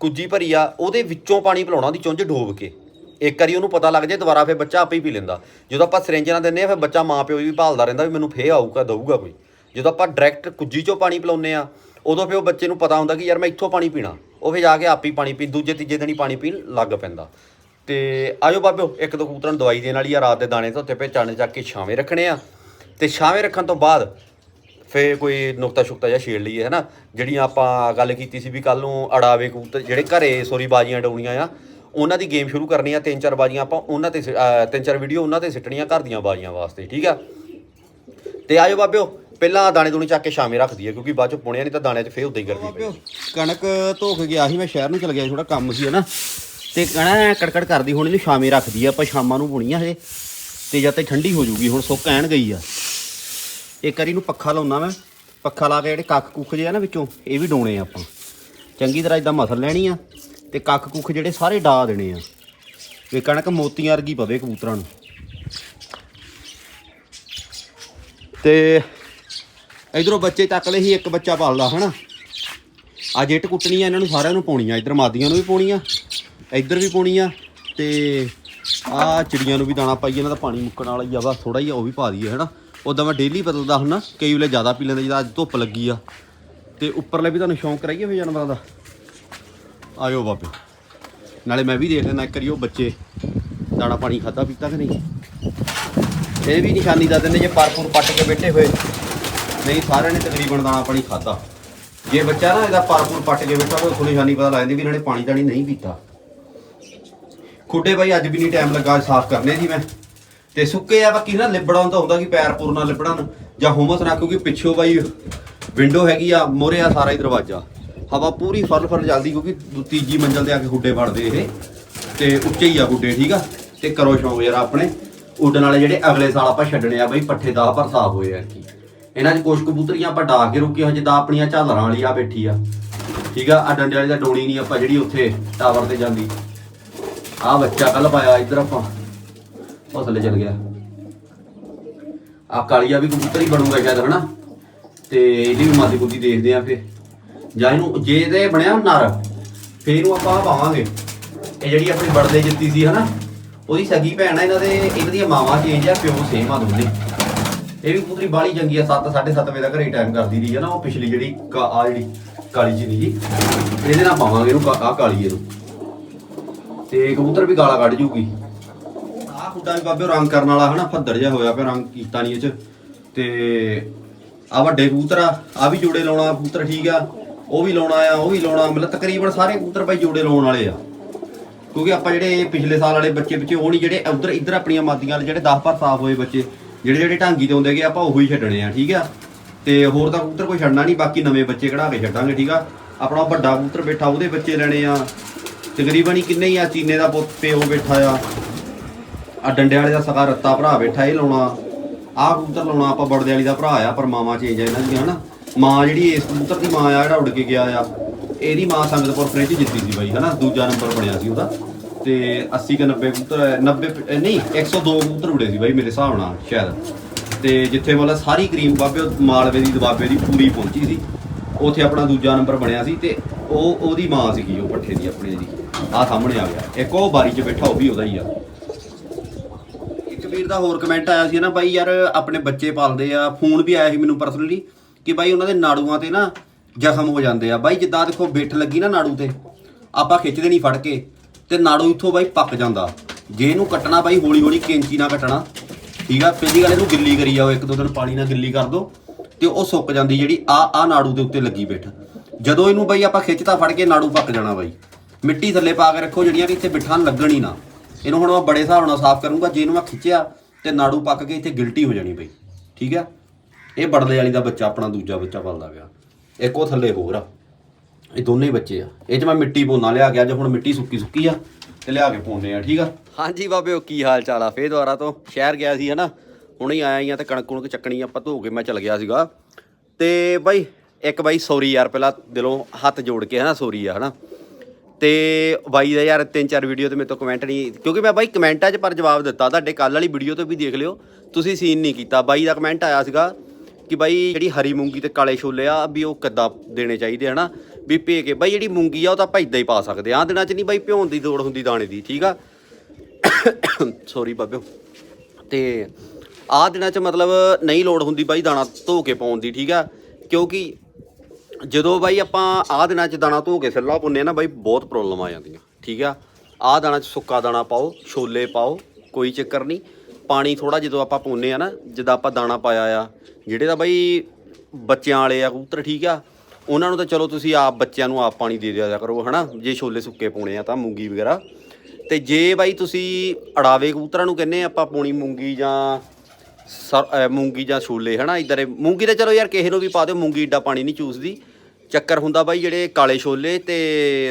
S1: ਕੁੱਜੀ ਭਰੀ ਆ, ਉਹਦੇ ਵਿੱਚੋਂ ਪਾਣੀ ਪਿਲਾਉਣਾ ਉਹਦੀ ਚੁੰਝ ਡੋਬ ਕੇ। ਇੱਕ ਵਾਰੀ ਉਹਨੂੰ ਪਤਾ ਲੱਗ ਜੇ ਦੁਬਾਰਾ ਫਿਰ ਬੱਚਾ ਆਪੇ ਹੀ ਪੀ ਲੈਂਦਾ। ਜਦੋਂ ਆਪਾਂ ਸਿਰਿੰਜ ਨਾਲ ਦਿੰਨੇ ਆ, ਫਿਰ ਬੱਚਾ ਮਾਂ ਪਿਓ ਵੀ ਭਾਲਦਾ ਰਹਿੰਦਾ ਵੀ ਮੈਨੂੰ ਫੇਰ ਆਊਗਾ, ਦਊਗਾ ਕੋਈ। ਜਦੋਂ ਆਪਾਂ ਡਾਇਰੈਕਟ ਕੁੱਜੀ ਚੋਂ ਪਾਣੀ ਪਿਲਾਉਂਦੇ ਆ ਉਦੋਂ ਫਿਰ ਉਹ ਬੱਚੇ ਨੂੰ ਪਤਾ ਹੁੰਦਾ ਕਿ ਯਾਰ ਮੈਂ ਇੱਥੋਂ ਪਾਣੀ ਪੀਣਾ। ਉਹ ਫਿਰ ਜਾ ਕੇ ਆਪ ਹੀ ਪਾਣੀ ਪੀ, ਦੂਜੇ, ਤੀਜੇ ਦਿਨ ਹੀ ਪਾਣੀ ਪੀਣ ਲੱਗ ਪੈਂਦਾ। ਤੇ ਆਜੋ ਬਾਬਿਓ, ਇੱਕ ਦੋ ਕਬੂਤਰਾਂ ਨੂੰ ਦਵਾਈ ਦੇਣ ਵਾਲੀ ਆ, ਰਾਤ ਦੇ ਦਾਣੇ ਧੋਤੇ ਪਏ ਚਾਣੇ ਚੱਕ ਕੇ ਛਾਵੇਂ ਰੱਖਣੇ ਆ। ਤੇ ਛਾਵੇਂ ਰੱਖਣ ਤੋਂ ਬਾਅਦ ਫੇ ਕੋਈ ਨੁਕਤਾ ਸ਼ੁਕਤਾ ਜਾਂ ਛੇੜ ਲਈਏ, ਹਨਾ? ਜਿਹੜੀਆਂ ਆਪਾਂ ਗੱਲ ਕੀਤੀ ਸੀ ਵੀ ਕੱਲ ਨੂੰ ਅੜਾਵੇ ਕਬੂਤਰ, ਜਿਹੜੇ ਘਰੇ ਸੋਰੀ ਬਾਜੀਆਂ ਡਾਉਣੀਆਂ ਆ, ਉਹਨਾਂ ਦੀ ਗੇਮ ਸ਼ੁਰੂ ਕਰਨੀ ਆ ਤਿੰਨ ਚਾਰ ਬਾਜੀਆਂ ਆਪਾਂ ਉਹਨਾਂ ਤੇ ਸਿ- ਤਿੰਨ ਚਾਰ ਵੀਡੀਓ ਉਹਨਾਂ ਤੇ ਸਿੱਟਣੀਆਂ ਘਰ ਦੀਆਂ ਬਾਜੀਆਂ ਵਾਸਤੇ, ਠੀਕ ਆ? ਤੇ ਆਜੋ ਬਾਬਿਓ ਪਹਿਲਾਂ ਦਾਣੇ ਦੂਣੇ ਚੱਕ ਕੇ ਛਾਵੇਂ ਰੱਖ ਦਈਏ ਕਿਉਂਕਿ ਬਾਅਦ ਚ ਪੁਣਿਆ ਨਹੀਂ ਤਾਂ ਦਾਣਿਆਂ 'ਚ ਫੇਰ ਉਦਾਂ ਹੀ ਗਰਮੀ ਪਈ ਕਣਕ ਧੋ ਕੇ ਗਿਆ ਸੀ ਮੈਂ ਸ਼ਹਿਰ ਨੂੰ ਚਲ ਗਿਆ ਥੋੜਾ ਕੰਮ ਸੀ ਹਨਾ। ਤੇ ਕਣਾ ਕੜਕੜ ਕਰਦੀ ਹੁਣ ਇਹਨੂੰ ਛਾਵੇਂ ਰੱਖਦੀ ਆ ਆਪਾਂ ਸ਼ਾਮਾਂ ਨੂੰ ਪੁਣੀਆਂ ਹਜੇ। ਤੇ ਜਦ ਤੱਕ ਠੰਡੀ ਹੋ ਜੂਗੀ ਹੁਣ ਸੁੱਕ ਐਨ ਗਈ ਆ। ਇੱਕ ਵਾਰੀ ਨੂੰ ਪੱਖਾ ਲਾਉਣਾ ਮੈਂ ਪੱਖਾ ਲਾ ਕੇ ਜਿਹੜੇ ਕੱਖ ਕੁੱਖ ਜੇ ਆ ਨਾ ਵਿੱਚੋਂ ਇਹ ਵੀ ਡੋਣੇ ਆ ਆਪਾਂ। ਚੰਗੀ ਤਰ੍ਹਾਂ ਇਦਾਂ ਮਸਲ ਲੈਣੀ ਆ ਤੇ ਕੱਖ ਕੁੱਖ ਜਿਹੜੇ ਸਾਰੇ ਡਾ ਦੇਣੇ ਆ। ਵੀ ਕਣਕ ਮੋਤੀਆਂ ਵਰਗੀ ਪਵੇ ਕਬੂਤਰਾਂ ਨੂੰ। ਤੇ ਇਧਰੋਂ ਬੱਚੇ ਚੱਕ ਲਏ ਸੀ, ਇੱਕ ਬੱਚਾ ਪਾਲਦਾ, ਹਨਾ? ਅੱਜ ਇੱਟ ਕੁੱਟਣੀ ਆ ਇਹਨਾਂ ਨੂੰ ਸਾਰਿਆਂ ਨੂੰ ਪਾਉਣੀ ਆ ਇਧਰ ਮਾਦੀਆਂ ਨੂੰ ਵੀ ਪਾਉਣੀ ਆ ਇੱਧਰ ਵੀ ਪਾਉਣੀ ਆ ਤੇ ਆ ਚਿੜੀਆਂ ਨੂੰ ਵੀ ਦਾਣਾ ਪਾਈਏ ਇਹਨਾਂ ਦਾ ਪਾਣੀ ਮੁੱਕਣ ਵਾਲਾ ਹੀ ਆ, ਬਸ ਥੋੜਾ ਹੀ ਉਹ ਵੀ ਪਾ ਦਈਏ, ਹਨਾ? ਉਦਾਂ ਮੈਂ ਡੇਲੀ ਬਦਲਦਾ ਹੁੰਦਾ, ਕਈ ਵੇਲੇ ਜ਼ਿਆਦਾ ਪੀ ਲੈਂਦਾ, ਜਿੱਦਾਂ ਅੱਜ ਧੁੱਪ ਲੱਗੀ ਆ। ਤੇ ਉੱਪਰਲੇ ਵੀ ਤੁਹਾਨੂੰ ਸ਼ੌਂਕ ਕਰਾਈਏ ਫੇ ਜਾਨਵਰਾਂ ਦਾ? ਆਇਓ ਬਾਬੇ। ਨਾਲੇ ਮੈਂ ਵੀ ਦੇਖ ਲੈਣਾ ਇੱਕ ਵਾਰੀ ਉਹ ਬੱਚੇ ਦਾਣਾ ਪਾਣੀ ਖਾਦਾ ਪੀਤਾ ਕਿ ਨਹੀਂ? ਇਹ ਵੀ ਨਿਸ਼ਾਨੀ ਦੱਸ ਦਿੰਦੇ ਜੇ ਪਰਪੂਰ ਪੱਟ ਕੇ ਬੈਠੇ ਹੋਏ। ਨਹੀਂ, ਸਾਰਿਆਂ ਨੇ ਤਕਰੀਬਨ ਦਾਣਾ ਪਾਣੀ ਖਾਦਾ ਜੇ ਬੱਚਾ ਨਾ ਇਹਦਾ ਪਰਪੂਰ ਪੱਟ ਕੇ ਬੈਠਾ ਹੋਵੇ ਥੋੜੀ ਨਿਸ਼ਾਨੀ ਪਤਾ ਲੱਗ ਜਾਂਦੀ ਵੀ ਇਹਨਾਂ ਨੇ ਪਾਣੀ ਦਾਣੀ ਨਹੀਂ ਪੀਤਾ। ਖੁੱਡੇ ਬਾਈ, ਅੱਜ ਵੀ ਨਹੀਂ ਟਾਈਮ ਲੱਗਾ ਸਾਫ਼ ਕਰਨੇ ਜੀ ਮੈਂ। ਤੇ ਸੁੱਕੇ ਆ, ਬਾਕੀ ਨਾ ਲਿਬੜਾਂ ਤਾਂ ਹੁੰਦਾ ਕਿ ਪੈਰ ਪੂਰ ਨਾਲ ਲਿਬੜਨ, ਜਾਂ ਹੁਮਸ ਨਾ, ਕਿਉਂਕਿ ਪਿੱਛੋਂ ਬਾਈ ਵਿੰਡੋ ਹੈਗੀ ਆ ਮੋਰੇ ਆ ਸਾਰਾ ਹੀ ਦਰਵਾਜ਼ਾ। ਹਵਾ ਪੂਰੀ ਫਰਲ ਫਰਲ ਚੱਲਦੀ, ਕਿਉਂਕਿ ਦੂ- ਤੀਜੀ ਮੰਜ਼ਲ ਤੇ ਆ ਕੇ ਹੁੱਡੇ ਵੜਦੇ ਇਹ। ਤੇ ਉੱਚੇ ਹੀ ਆ ਹੁੱਡੇ ਠੀਕ ਆ? ਤੇ ਕਰੋ ਸ਼ੌਂਕ ਯਾਰ ਆਪਣੇ। ਉੱਡਣ ਵਾਲੇ ਜਿਹੜੇ ਅਗਲੇ ਸਾਲ ਆਪਾਂ ਛੱਡਣੇ ਆ ਬਾਈ, ਪੱਠੇ ਦਾ ਪਰ ਸਾਫ਼ ਹੋਏ ਆ ਕੀ ਇਹਨਾਂ 'ਚ ਕੁਝ ਕਬੂਤਰੀਆਂ ਆਪਾਂ ਡਾ ਕੇ ਰੁਕੀਆਂ ਜਿੱਦਾਂ ਆਪਣੀਆਂ ਝਾਲਰਾਂ ਵਾਲੀ ਆ ਬੈਠੀ ਆ। ਠੀਕ ਆ ਆ ਡੰਡੇ ਵਾਲੀ ਦਾ ਡੋਣੀ ਨਹੀਂ ਆਪਾਂ ਜਿਹੜੀ ਉੱਥੇ ਟਾਵਰ ਤੇ ਜਾਂਦੀ। ਆ ਬੱਚਾ ਕੱਲ ਪਾਇਆ ਇੱਧਰ ਆਪਾਂ। ਉਹ ਥੱਲੇ ਚਲ ਗਿਆ। ਆ ਕਾਲੀਆ ਵੀ ਕਬੂਤਰ ਹੀ ਬਣੂਗਾ ਸ਼ਾਇਦ, ਹਨਾ? ਤੇ ਇਹਦੀ ਵੀ ਮਾਦੀ ਕੁੱਤੀ ਦੇਖਦੇ ਆ ਫਿਰ। ਜਾਂ ਇਹਨੂੰ ਜੇ ਤੇ ਬਣਿਆ ਨਰ, ਫੇਰ ਇਹਨੂੰ ਆਪਾਂ ਆਹ ਪਾਵਾਂਗੇ। ਇਹ ਜਿਹੜੀ ਆਪਣੀ ਬੜਦੇ ਜਿੱਤੀ ਸੀ, ਹਨਾ? ਉਹਦੀ ਸਗੀ ਭੈਣ ਆ, ਇਹਨਾਂ ਦੇ, ਇਹਨਾਂ ਦੀਆਂ ਮਾਵਾਂ ਚੇਂਜ ਆ, ਪਿਓ ਸੇਮ ਆ ਦੋਨੇ। ਇਹ ਵੀ ਕਬੂਤਰੀ ਬਾਲੀ ਚੰਗੀ ਆ 7 7:30 ਵਜੇ ਦਾ ਘਰੇ ਟਾਈਮ ਕਰਦੀ ਰਹੀ ਹੈ ਨਾ ਉਹ, ਪਿਛਲੀ ਜਿਹੜੀ ਆ ਜਿਹੜੀ ਕਾਲੀ ਜੀ ਜੀ, ਇਹਦੇ ਨਾਲ ਪਾਵਾਂਗੇ ਇਹਨੂੰ ਆ ਕਾਲੀ ਇਹਨੂੰ। ਤੇ ਕਬੂਤਰ ਵੀ ਗਾਲਾਂ ਕੱਢ ਜੂਗੀ। ਆਹ ਖੁੱਡਾ ਵੀ ਬਾਬੇ ਰੰਗ ਕਰਨ ਵਾਲਾ ਹਨਾ, ਫੱਦਰ ਜਿਹਾ ਹੋਇਆ ਪਿਆ ਰੰਗ ਕੀਤਾ ਨਹੀਂ ਇਹ ਚ। ਤੇ ਆ ਵੱਡੇ ਕਬੂਤਰ ਆ ਆ ਵੀ ਜੋੜੇ ਲਾਉਣਾ ਕਬੂਤਰ ਠੀਕ ਆ, ਉਹ ਵੀ ਲਾਉਣਾ ਆ, ਉਹ ਵੀ ਲਾਉਣਾ, ਮਤਲਬ ਤਕਰੀਬਨ ਸਾਰੇ ਕਬੂਤਰ ਬਾਈ ਜੋੜੇ ਲਾਉਣ ਵਾਲੇ ਆ। ਕਿਉਂਕਿ ਆਪਾਂ ਜਿਹੜੇ ਪਿਛਲੇ ਸਾਲ ਵਾਲੇ ਬੱਚੇ ਬੱਚੇ ਉਹ ਨਹੀਂ ਜਿਹੜੇ ਉਧਰ, ਇੱਧਰ ਆਪਣੀਆਂ ਮਾਦੀਆਂ ਵਾਲੇ ਜਿਹੜੇ 10 ਪਰ ਸਾਫ਼ ਹੋਏ ਬੱਚੇ ਜਿਹੜੇ ਜਿਹੜੇ ਢਾਂਗੀ ਤੇ ਹੁੰਦੇ ਗਏ ਆਪਾਂ ਉਹੀ ਛੱਡਣੇ ਆ, ਠੀਕ ਆ? ਤੇ ਹੋਰ ਤਾਂ ਕਬੂਤਰ ਕੋਈ ਛੱਡਣਾ ਨਹੀਂ, ਬਾਕੀ ਨਵੇਂ ਬੱਚੇ ਕਢਾ ਕੇ ਛੱਡਾਂਗੇ, ਠੀਕ ਆ? ਆਪਣਾ ਵੱਡਾ ਕਬੂਤਰ ਬੈਠਾ, ਉਹਦੇ ਬੱਚੇ ਲੈਣੇ ਆ। ਤਕਰੀਬਨ ਹੀ ਕਿੰਨੇ ਹੀ ਆ, ਚੀਨੇ ਦਾ ਪੁੱਤ, ਪਿਓ ਬੈਠਾ ਆ। ਆ ਡੰਡੇ ਵਾਲੇ ਦਾ ਸਕਾ ਰੱਤਾ ਭਰਾ ਬੈਠਾ, ਇਹ ਲਾਉਣਾ। ਆਹ ਕਬੂਤਰ ਲਾਉਣਾ, ਆਪਾਂ ਬੜਦੇ ਵਾਲੀ ਦਾ ਭਰਾ ਆ, ਪਰ ਮਾਵਾਂ ਚੇਂਜ ਆ ਇਹਨਾਂ ਦੀਆਂ, ਹਨਾ? ਮਾਂ ਜਿਹੜੀ ਇਸ ਕਬੂਤਰ ਦੀ ਮਾਂ ਆ, ਜਿਹੜਾ ਉੱਡ ਕੇ ਗਿਆ ਆ, ਇਹਦੀ ਮਾਂ ਸੰਗਤਪੁਰ ਫ੍ਰਿਜ ਜਿੱਤੀ ਸੀ ਬਾਈ, ਹਨਾ? ਦੂਜਾ ਨੰਬਰ ਬਣਿਆ ਸੀ ਉਹਦਾ। ਤੇ 80 ਕਿ 90 ਕਬੂਤਰ 90 ਅਹ, ਨਹੀਂ 102 ਕਬੂਤਰ ਉੜੇ ਸੀ ਬਾਈ ਮੇਰੇ ਹਿਸਾਬ ਨਾਲ, ਸ਼ਾਇਦ। ਤੇ ਜਿੱਥੇ ਵਾਲਾ ਸਾਰੀ ਕਰੀਮ ਬਾਬੇ ਉਹ ਮਾਲਵੇ ਦੀ ਦਬਾਬੇ ਦੀ ਪੂਰੀ ਪਹੁੰਚੀ ਸੀ। ਉੱਥੇ ਆਪਣਾ ਦੂਜਾ ਨੰਬਰ ਬਣਿਆ ਸੀ ਤੇ ਉਹ, ਉਹਦੀ ਮਾਂ ਸੀਗੀ, ਉਹ ਪੱਠੇ ਦੀ, ਆਪਣੇ ਦੀ। ਆ ਸਾਹਮਣੇ ਆ ਗਿਆ। ਇੱਕ ਉਹ ਬਾਰੀ 'ਚ ਬੈਠਾ, ਉਹ ਵੀ ਉਹਦਾ ਹੀ ਆ। ਇੱਕ ਵੀਰ ਦਾ ਹੋਰ ਕਮੈਂਟ ਆਇਆ ਸੀ ਨਾ, ਬਾਈ ਯਾਰ, ਆਪਣੇ ਬੱਚੇ ਪਾਲਦੇ ਆ। ਫੋਨ ਵੀ ਆਇਆ ਸੀ ਮੈਨੂੰ ਪਰਸਨਲੀ ਕਿ ਬਾਈ ਉਹਨਾਂ ਦੇ ਨਾੜੂਆਂ ਤੇ ਨਾ ਜ਼ਖਮ ਹੋ ਜਾਂਦੇ ਆ। ਬਾਈ ਜਿੱਦਾਂ ਦੇਖੋ, ਬਿੱਠ ਲੱਗੀ ਨਾ ਨਾੜੂ ਤੇ, ਆਪਾਂ ਖਿੱਚਦੇ ਨਹੀਂ ਫੜ ਕੇ। ਤੇ ਨਾੜੂ ਇੱਥੋਂ ਬਾਈ ਪੱਕ ਜਾਂਦਾ। ਜੇ ਇਹਨੂੰ ਕੱਟਣਾ ਬਾਈ ਹੌਲੀ ਹੌਲੀ ਕੈਂਚੀ ਨਾਲ ਕੱਟਣਾ। ਠੀਕ ਆ? ਪਹਿਲੀ ਗੱਲ ਇਹਨੂੰ ਗਿੱਲੀ ਕਰੀ ਜਾਓ, ਇੱਕ ਦੋ ਦਿਨ ਪਾਣੀ ਨਾਲ ਗਿੱਲੀ ਕਰ ਦਿਓ ਤੇ ਉਹ ਸੁੱਕ ਜਾਂਦੀ ਜਿਹੜੀ ਆ ਆ ਨਾੜੂ ਦੇ ਉੱਤੇ ਲੱਗੀ ਬਿੱਠ ਜਦੋਂ ਇਹਨੂੰ ਬਾਈ ਆਪਾਂ ਖਿੱਚਤਾ ਫੜ ਕੇ ਨਾੜੂ ਪੱਕ ਜਾਣਾ ਬਾਈ। ਮਿੱਟੀ ਥੱਲੇ ਪਾ ਕੇ ਰੱਖੋ ਜਿਹੜੀਆਂ ਕਿ ਇੱਥੇ ਬਿੱਠਾਂ ਲੱਗਣ ਹੀ ਨਾ। ਇਹਨੂੰ ਹੁਣ ਮੈਂ ਬੜੇ ਹਿਸਾਬ ਨਾਲ ਸਾਫ਼ ਕਰੂੰਗਾ, ਜੇ ਇਹਨੂੰ ਮੈਂ ਖਿੱਚਿਆ ਤੇ ਨਾੜੂ ਪੱਕ ਕੇ ਇੱਥੇ ਗਿਲਟੀ ਹੋ ਜਾਣੀ ਬਈ। ਠੀਕ ਆ? ਇਹ ਬੜਲੇ ਵਾਲੀ ਦਾ ਬੱਚਾ ਆਪਣਾ ਦੂਜਾ ਬੱਚਾ ਪਲਦਾ ਪਿਆ। ਇੱਕ ਉਹ ਥੱਲੇ ਹੋਰ ਆ। ਇਹ ਦੋਨੇ ਹੀ ਬੱਚੇ ਆ। ਇਹ ਚ ਮੈਂ ਮਿੱਟੀ ਪੋਨਾ ਲਿਆ ਗਿਆ ਜੇ ਹੁਣ ਮਿੱਟੀ ਸੁੱਕੀ ਸੁੱਕੀ ਆ ਤੇ ਲਿਆ ਕੇ ਪਾਉਂਦੇ ਆ, ਠੀਕ ਆ? ਹਾਂਜੀ ਬਾਬਿਓ ਕੀ ਹਾਲ ਚਾਲ ਆ? ਫੇਰ ਦੁਆਰਾ ਤੋਂ ਸ਼ਹਿਰ ਗਿਆ ਸੀ ਹਨਾ? ਹੁਣੇ ਹੀ ਆਇਆ ਹੀ ਆ ਤੇ ਕਣਕ ਕੁਣਕ ਚੱਕਣੀ ਆਪਾਂ ਧੋ ਕੇ ਮੈਂ ਚਲ ਗਿਆ ਸੀਗਾ। ਤੇ ਬਾਈ, ਇੱਕ ਬਾਈ ਸੌਰੀ ਯਾਰ, ਪਹਿਲਾਂ ਦਿਲੋਂ ਹੱਥ ਜੋੜ ਕੇ ਹਨਾ, ਸੌਰੀ ਆ ਹਨਾ। ਤੇ ਬਾਈ ਦਾ ਯਾਰ ਤਿੰਨ ਚਾਰ ਵੀਡੀਓ ਤੇ ਮੇਰੇ ਤੋਂ ਕਮੈਂਟ ਨਹੀਂ, ਕਿਉਂਕਿ ਮੈਂ ਬਾਈ ਕਮੈਂਟਾਂ 'ਚ ਪਰ ਜਵਾਬ ਦਿੱਤਾ। ਤੁਹਾਡੇ ਕੱਲ ਵਾਲੀ ਵੀਡੀਓ ਤੋਂ ਵੀ ਦੇਖ ਲਿਓ। ਤੁਸੀਂ ਸੀਨ ਨਹੀਂ ਕੀਤਾ। ਬਾਈ ਦਾ ਕਮੈਂਟ ਆਇਆ ਸੀਗਾ ਕਿ ਬਾਈ ਜਿਹੜੀ ਹਰੀ ਮੂੰਗੀ ਤੇ ਕਾਲੇ ਛੋਲੇ ਆ, ਵੀ ਉਹ ਕਿੱਦਾਂ ਦੇਣੇ ਚਾਹੀਦੇ ਹਨਾ? ਵੀ ਭੇ ਕੇ, ਬਾਈ ਜਿਹੜੀ ਮੂੰਗੀ ਆ, ਉਹ ਤਾਂ ਆਪਾਂ ਇਦਾਂ ਹੀ ਪਾ ਸਕਦੇ ਆ। ਆਹ ਦਿਨਾਂ 'ਚ ਨਹੀਂ ਬਾਈ ਭਿਉਣ ਦੀ ਲੋੜ ਹੁੰਦੀ ਦਾਣੇ ਦੀ, ਠੀਕ ਆ? ਸੌਰੀ ਬਾਬਿਓ ਤੇ ਆਹ ਦਿਨਾਂ 'ਚ ਮਤਲਬ ਨਹੀਂ ਲੋੜ ਹੁੰਦੀ ਬਾਈ ਦਾਣਾ ਧੋ ਕੇ ਪਾਉਣ ਦੀ, ਠੀਕ ਆ? ਕਿਉਂਕਿ ਜਦੋਂ ਬਾਈ ਆਪਾਂ ਆਹ ਦਿਨਾਂ 'ਚ ਦਾਣਾ ਧੋ ਕੇ ਸਿੱਲਾ ਪੁੰਨੇ ਨਾ ਬਾਈ, ਬਹੁਤ ਪ੍ਰੋਬਲਮ ਆ ਜਾਂਦੀਆਂ, ਠੀਕ ਆ? ਆਹ ਦਾਣਾ 'ਚ ਸੁੱਕਾ ਦਾਣਾ ਪਾਓ, ਛੋਲੇ ਪਾਓ, ਕੋਈ ਚੱਕਰ ਨਹੀਂ। ਪਾਣੀ ਥੋੜਾ ਜਦੋਂ ਆਪਾਂ ਪਾਉਂਦੇ ਆ ਨਾ, ਜਿੱਦਾਂ ਆਪਾਂ ਦਾਣਾ ਪਾਇਆ ਆ, ਜਿਹੜੇ ਤਾਂ ਬਾਈ ਬੱਚਿਆਂ ਵਾਲੇ ਆ ਕਬੂਤਰ, ਠੀਕ ਆ? ਉਹਨਾਂ ਨੂੰ ਤਾਂ ਚਲੋ ਤੁਸੀਂ ਆਪ ਬੱਚਿਆਂ ਨੂੰ ਆਪ ਪਾਣੀ ਦੇ ਦਿਆ ਕਰੋ, ਹਨਾ? ਜੇ ਛੋਲੇ ਸੁੱਕੇ ਪਾਉਣੇ ਆ ਤਾਂ ਮੂੰਗੀ ਵਗੈਰਾ। ਤੇ ਜੇ ਬਾਈ ਤੁਸੀਂ ਅੜਾਵੇ ਕਬੂਤਰਾਂ ਨੂੰ ਕਹਿੰਨੇ ਆਪਾਂ ਪੂਣੀ ਮੂੰਗੀ ਜਾਂ ਸਰ ਮੂੰਗੀ ਜਾਂ ਛੋਲੇ, ਹਨਾ? ਇਧਰ ਮੂੰਗੀ ਤਾਂ ਚਲੋ ਯਾਰ ਕਿਸੇ ਨੂੰ ਵੀ ਪਾ ਦਿਓ, ਮੂੰਗੀ ਏਡਾ ਪਾਣੀ ਨਹੀਂ ਚੂਸਦੀ। ਚੱਕਰ ਹੁੰਦਾ ਬਾਈ ਜਿਹੜੇ ਕਾਲੇ ਛੋਲੇ ਤੇ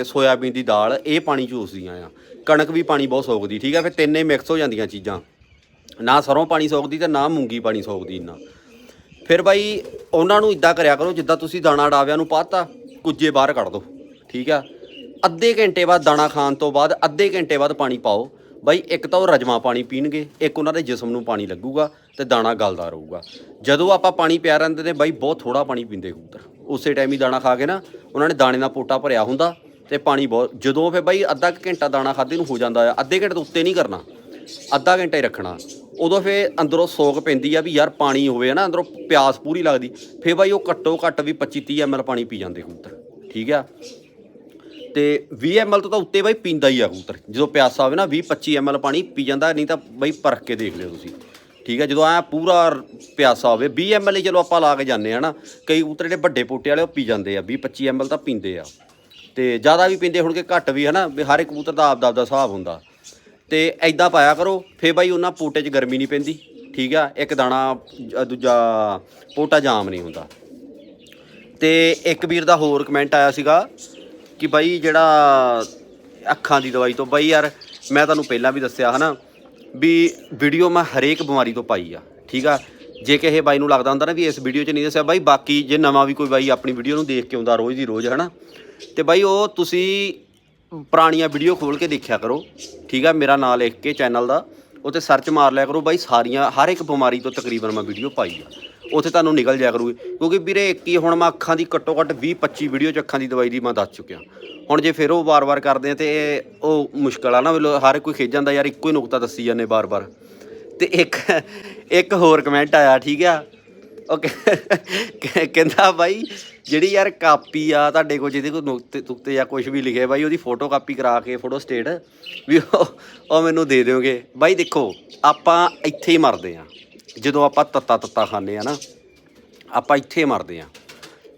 S1: ਸੋਇਆਬੀਨ ਦੀ ਦਾਲ, ਇਹ ਪਾਣੀ ਚੂਸਦੀਆਂ ਆ। ਕਣਕ ਵੀ ਪਾਣੀ ਬਹੁਤ ਸੋਕਦੀ ਠੀਕ ਆ? ਫਿਰ ਤਿੰਨੇ ਮਿਕਸ ਹੋ ਜਾਂਦੀਆਂ ਚੀਜ਼ਾਂ। ਨਾ ਸਰੋਂ ਪਾਣੀ ਸੋਕਦੀ ਤੇ ਨਾ ਮੂੰਗੀ ਪਾਣੀ ਸੋਕਦੀ ਇੰਨਾ। ਫਿਰ ਬਾਈ ਉਹਨਾਂ ਨੂੰ ਇਦਾਂ ਕਰਿਆ ਕਰੋ, ਜਿੱਦਾਂ ਤੁਸੀਂ ਦਾਣਾ ਡਾਵਿਆਂ ਨੂੰ ਪਾਤਾ, ਕੁੱਜੇ ਬਾਹਰ ਕੱਢ ਦਿਓ ਠੀਕ ਆ? ਅੱਧੇ ਘੰਟੇ ਬਾਅਦ ਦਾਣਾ ਖਾਣ ਤੋਂ ਬਾਅਦ ਅੱਧੇ ਘੰਟੇ ਬਾਅਦ ਪਾਣੀ ਪਾਓ। ਬਾਈ ਇੱਕ ਤਾਂ ਉਹ ਰਜਮਾ ਪਾਣੀ ਪੀਣਗੇ, ਇੱਕ ਉਹਨਾਂ ਦੇ ਜਿਸਮ ਨੂੰ ਪਾਣੀ ਲੱਗੂਗਾ ਤੇ ਦਾਣਾ ਗਲਦਾ ਰਹੂਗਾ। ਜਦੋਂ ਆਪਾਂ ਪਾਣੀ ਪਿਆ ਰਹਿੰਦੇ ਨੇ ਬਾਈ ਬਹੁਤ ਥੋੜਾ ਪਾਣੀ ਪੀਂਦੇ ਕਬੂਤਰ। ਉਸੇ ਟਾਈਮ ਹੀ ਦਾਣਾ ਖਾ ਕੇ ਨਾ ਉਹਨਾਂ ਨੇ ਦਾਣੇ ਦਾ ਪੋਟਾ ਭਰਿਆ ਹੁੰਦਾ ਤੇ ਪਾਣੀ ਬਹੁਤ, ਜਦੋਂ ਫਿਰ ਬਾਈ ਅੱਧਾ ਕੁ ਘੰਟਾ ਦਾਣਾ ਖਾਦੇ ਨੂੰ ਹੋ ਜਾਂਦਾ ਆ, ਅੱਧੇ ਘੰਟੇ ਤੋਂ ਉੱਤੇ ਨਹੀਂ ਕਰਨਾ, ਅੱਧਾ ਘੰਟਾ ਹੀ ਰੱਖਣਾ। ਉਦੋਂ ਫੇ ਅੰਦਰੋਂ ਸੋਗ ਪੈਂਦੀ ਆ ਵੀ ਯਾਰ ਪਾਣੀ ਹੋਵੇ ਨਾ ਅੰਦਰੋਂ ਪਿਆਸ ਪੂਰੀ ਲੱਗਦੀ। ਫੇ ਬਾਈ ਉਹ ਘੱਟੋ ਘੱਟ ਵੀ 25 30 ਐਮਐਲ ਪਾਣੀ ਪੀ ਜਾਂਦੇ ਕਬੂਤਰ, ਠੀਕ ਆ? ਤੇ 20 ਐਮਐਲ ਤੋਂ ਤਾਂ ਉੱਤੇ ਬਾਈ ਪੀਂਦਾ ਹੀ ਆ ਕਬੂਤਰ, ਜਦੋਂ ਪਿਆਸਾ ਹੋਵੇ ਨਾ 20 25 ਐਮਐਲ ਪਾਣੀ ਪੀ ਜਾਂਦਾ, ਨਹੀਂ ਤਾਂ ਬਾਈ ਪਰਖ ਕੇ ਦੇਖ ਲਿਓ ਤੁਸੀਂ, ਠੀਕ ਹੈ ਜਦੋਂ ਆ ਪੂਰਾ ਪਿਆਸਾ ਹੋਵੇ 20 ਐਮਐਲ ਹੀ ਚਲੋ ਆਪਾਂ ਲਾ ਕੇ ਜਾਂਦੇ ਆ ਨਾ ਕਈ ਕਬੂਤਰ ਜਿਹੜੇ ਵੱਡੇ ਪੋਟੇ ਵਾਲੇ ਉਹ ਪੀ ਜਾਂਦੇ ਆ 20 25 ਐਮਐਲ ਤਾਂ ਪੀਂਦੇ ਆ। ਤੇ ਜ਼ਿਆਦਾ ਵੀ ਪੀਂਦੇ ਹੋਣਗੇ, ਘੱਟ ਵੀ ਹਨਾ, ਵੀ ਹਰ ਇੱਕ ਕਬੂਤਰ ਦਾ ਆਪ ਦਾ ਆਪਦਾ ਹਿਸਾਬ ਹੁੰਦਾ। ਤੇ ਐਦਾਂ ਪਾਇਆ ਕਰੋ ਫੇ ਬਾਈ ਉਹਨਾਂ ਪੋਟੇ 'ਚ ਗਰਮੀ ਨਹੀਂ ਪੈਂਦੀ, ਠੀਕ ਆ? ਇੱਕ ਦਾਣਾ ਦੂਜਾ ਪੋਟਾ ਜਾਮ ਨਹੀਂ ਹੁੰਦਾ। ਤੇ ਇੱਕ ਵੀਰ ਦਾ ਹੋਰ ਕਮੈਂਟ ਆਇਆ ਸੀਗਾ ਕਿ ਬਾਈ ਜਿਹੜਾ ਅੱਖਾਂ ਦੀ ਦਵਾਈ ਤੋਂ, ਬਾਈ ਯਾਰ ਮੈਂ ਤੁਹਾਨੂੰ ਪਹਿਲਾਂ ਵੀ ਦੱਸਿਆ ਹਨਾ ਵੀ ਵੀਡੀਓ ਮੈਂ ਹਰੇਕ ਬਿਮਾਰੀ ਤੋਂ ਪਾਈ ਆ, ਠੀਕ ਆ? ਜੇ ਕਿਸੇ ਬਾਈ ਨੂੰ ਲੱਗਦਾ ਹੁੰਦਾ ਨਾ ਵੀ ਇਸ ਵੀਡੀਓ 'ਚ ਨਹੀਂ ਦੱਸਿਆ, ਬਾਈ ਬਾਕੀ ਜੇ ਨਵਾਂ ਵੀ ਕੋਈ ਬਾਈ ਆਪਣੀ ਵੀਡੀਓ ਨੂੰ ਦੇਖ ਕੇ ਆਉਂਦਾ ਰੋਜ਼ ਦੀ ਰੋਜ਼, ਹਨਾ? ਤੇ ਬਾਈ ਉਹ ਤੁਸੀਂ ਪੁਰਾਣੀਆਂ ਵੀਡੀਓ ਖੋਲ ਕੇ ਦੇਖਿਆ ਕਰੋ। ਠੀਕ ਆ, ਮੇਰਾ ਨਾਮ ਲਿਖ ਕੇ ਚੈਨਲ ਦਾ। ਉੱਤੇ ਸਰਚ ਮਾਰ ਲਿਆ ਕਰੋ ਬਾਈ, ਸਾਰੀਆਂ, ਹਰ ਇੱਕ ਬਿਮਾਰੀ ਤੋਂ ਤਕਰੀਬਨ ਮੈਂ ਵੀਡੀਓ ਪਾਈ ਆ। ਉੱਥੇ ਤੁਹਾਨੂੰ ਨਿਕਲ ਜਾਇਆ ਕਰੂਗੀ। ਕਿਉਂਕਿ ਵੀਰੇ ਇੱਕ ਹੀ, ਹੁਣ ਮੈਂ ਅੱਖਾਂ ਦੀ ਘੱਟੋ ਘੱਟ 20 25 ਵੀਡੀਓ ਚ ਅੱਖਾਂ ਦੀ ਦਵਾਈ ਦੀ ਮੈਂ ਦੱਸ ਚੁੱਕਿਆ। ਹੁਣ ਜੇ ਫਿਰ ਉਹ ਵਾਰ-ਵਾਰ ਕਰਦੇ ਆ ਤੇ ਇਹ ਉਹ ਮੁਸ਼ਕਲ ਆ ਨਾ, ਵੀ ਹਰ ਕੋਈ ਖਿੱਚ ਜਾਂਦਾ, ਯਾਰ ਇੱਕੋ ਹੀ ਨੁਕਤਾ ਦੱਸੀ ਜਾਂਦੇ ਵਾਰ-ਵਾਰ ਤੇ ਇੱਕ ਇੱਕ ਹੋਰ ਕਮੈਂਟ ਆਇਆ, ਠੀਕ ਆ? ਉਹ ਕਹਿ- ਕਹਿੰਦਾ ਬਾਈ, ਜਿਹੜੀ ਯਾਰ ਕਾਪੀ ਆ ਤੁਹਾਡੇ ਕੋਲ, ਜਿਹਦੇ ਕੋਲ ਨੁਕਤੇ ਤੁਕਤੇ ਜਾਂ ਕੁਝ ਵੀ ਲਿਖਿਆ ਬਾਈ ਉਹਦੀ ਫੋਟੋ ਕਾਪੀ ਕਰਾ ਕੇ, ਫੋਟੋ ਸਟੇਟ ਵੀ ਉਹ ਉਹ ਮੈਨੂੰ ਦੇ ਦਿਓਗੇ। ਬਾਈ ਦੇਖੋ, ਆਪਾਂ ਇੱਥੇ ਹੀ ਮਰਦੇ ਆ ਜਦੋਂ ਆਪਾਂ ਤੱਤਾ ਤੱਤਾ ਖਾਂਦੇ ਆ ਨਾ, ਆਪਾਂ ਇੱਥੇ ਮਰਦੇ ਆ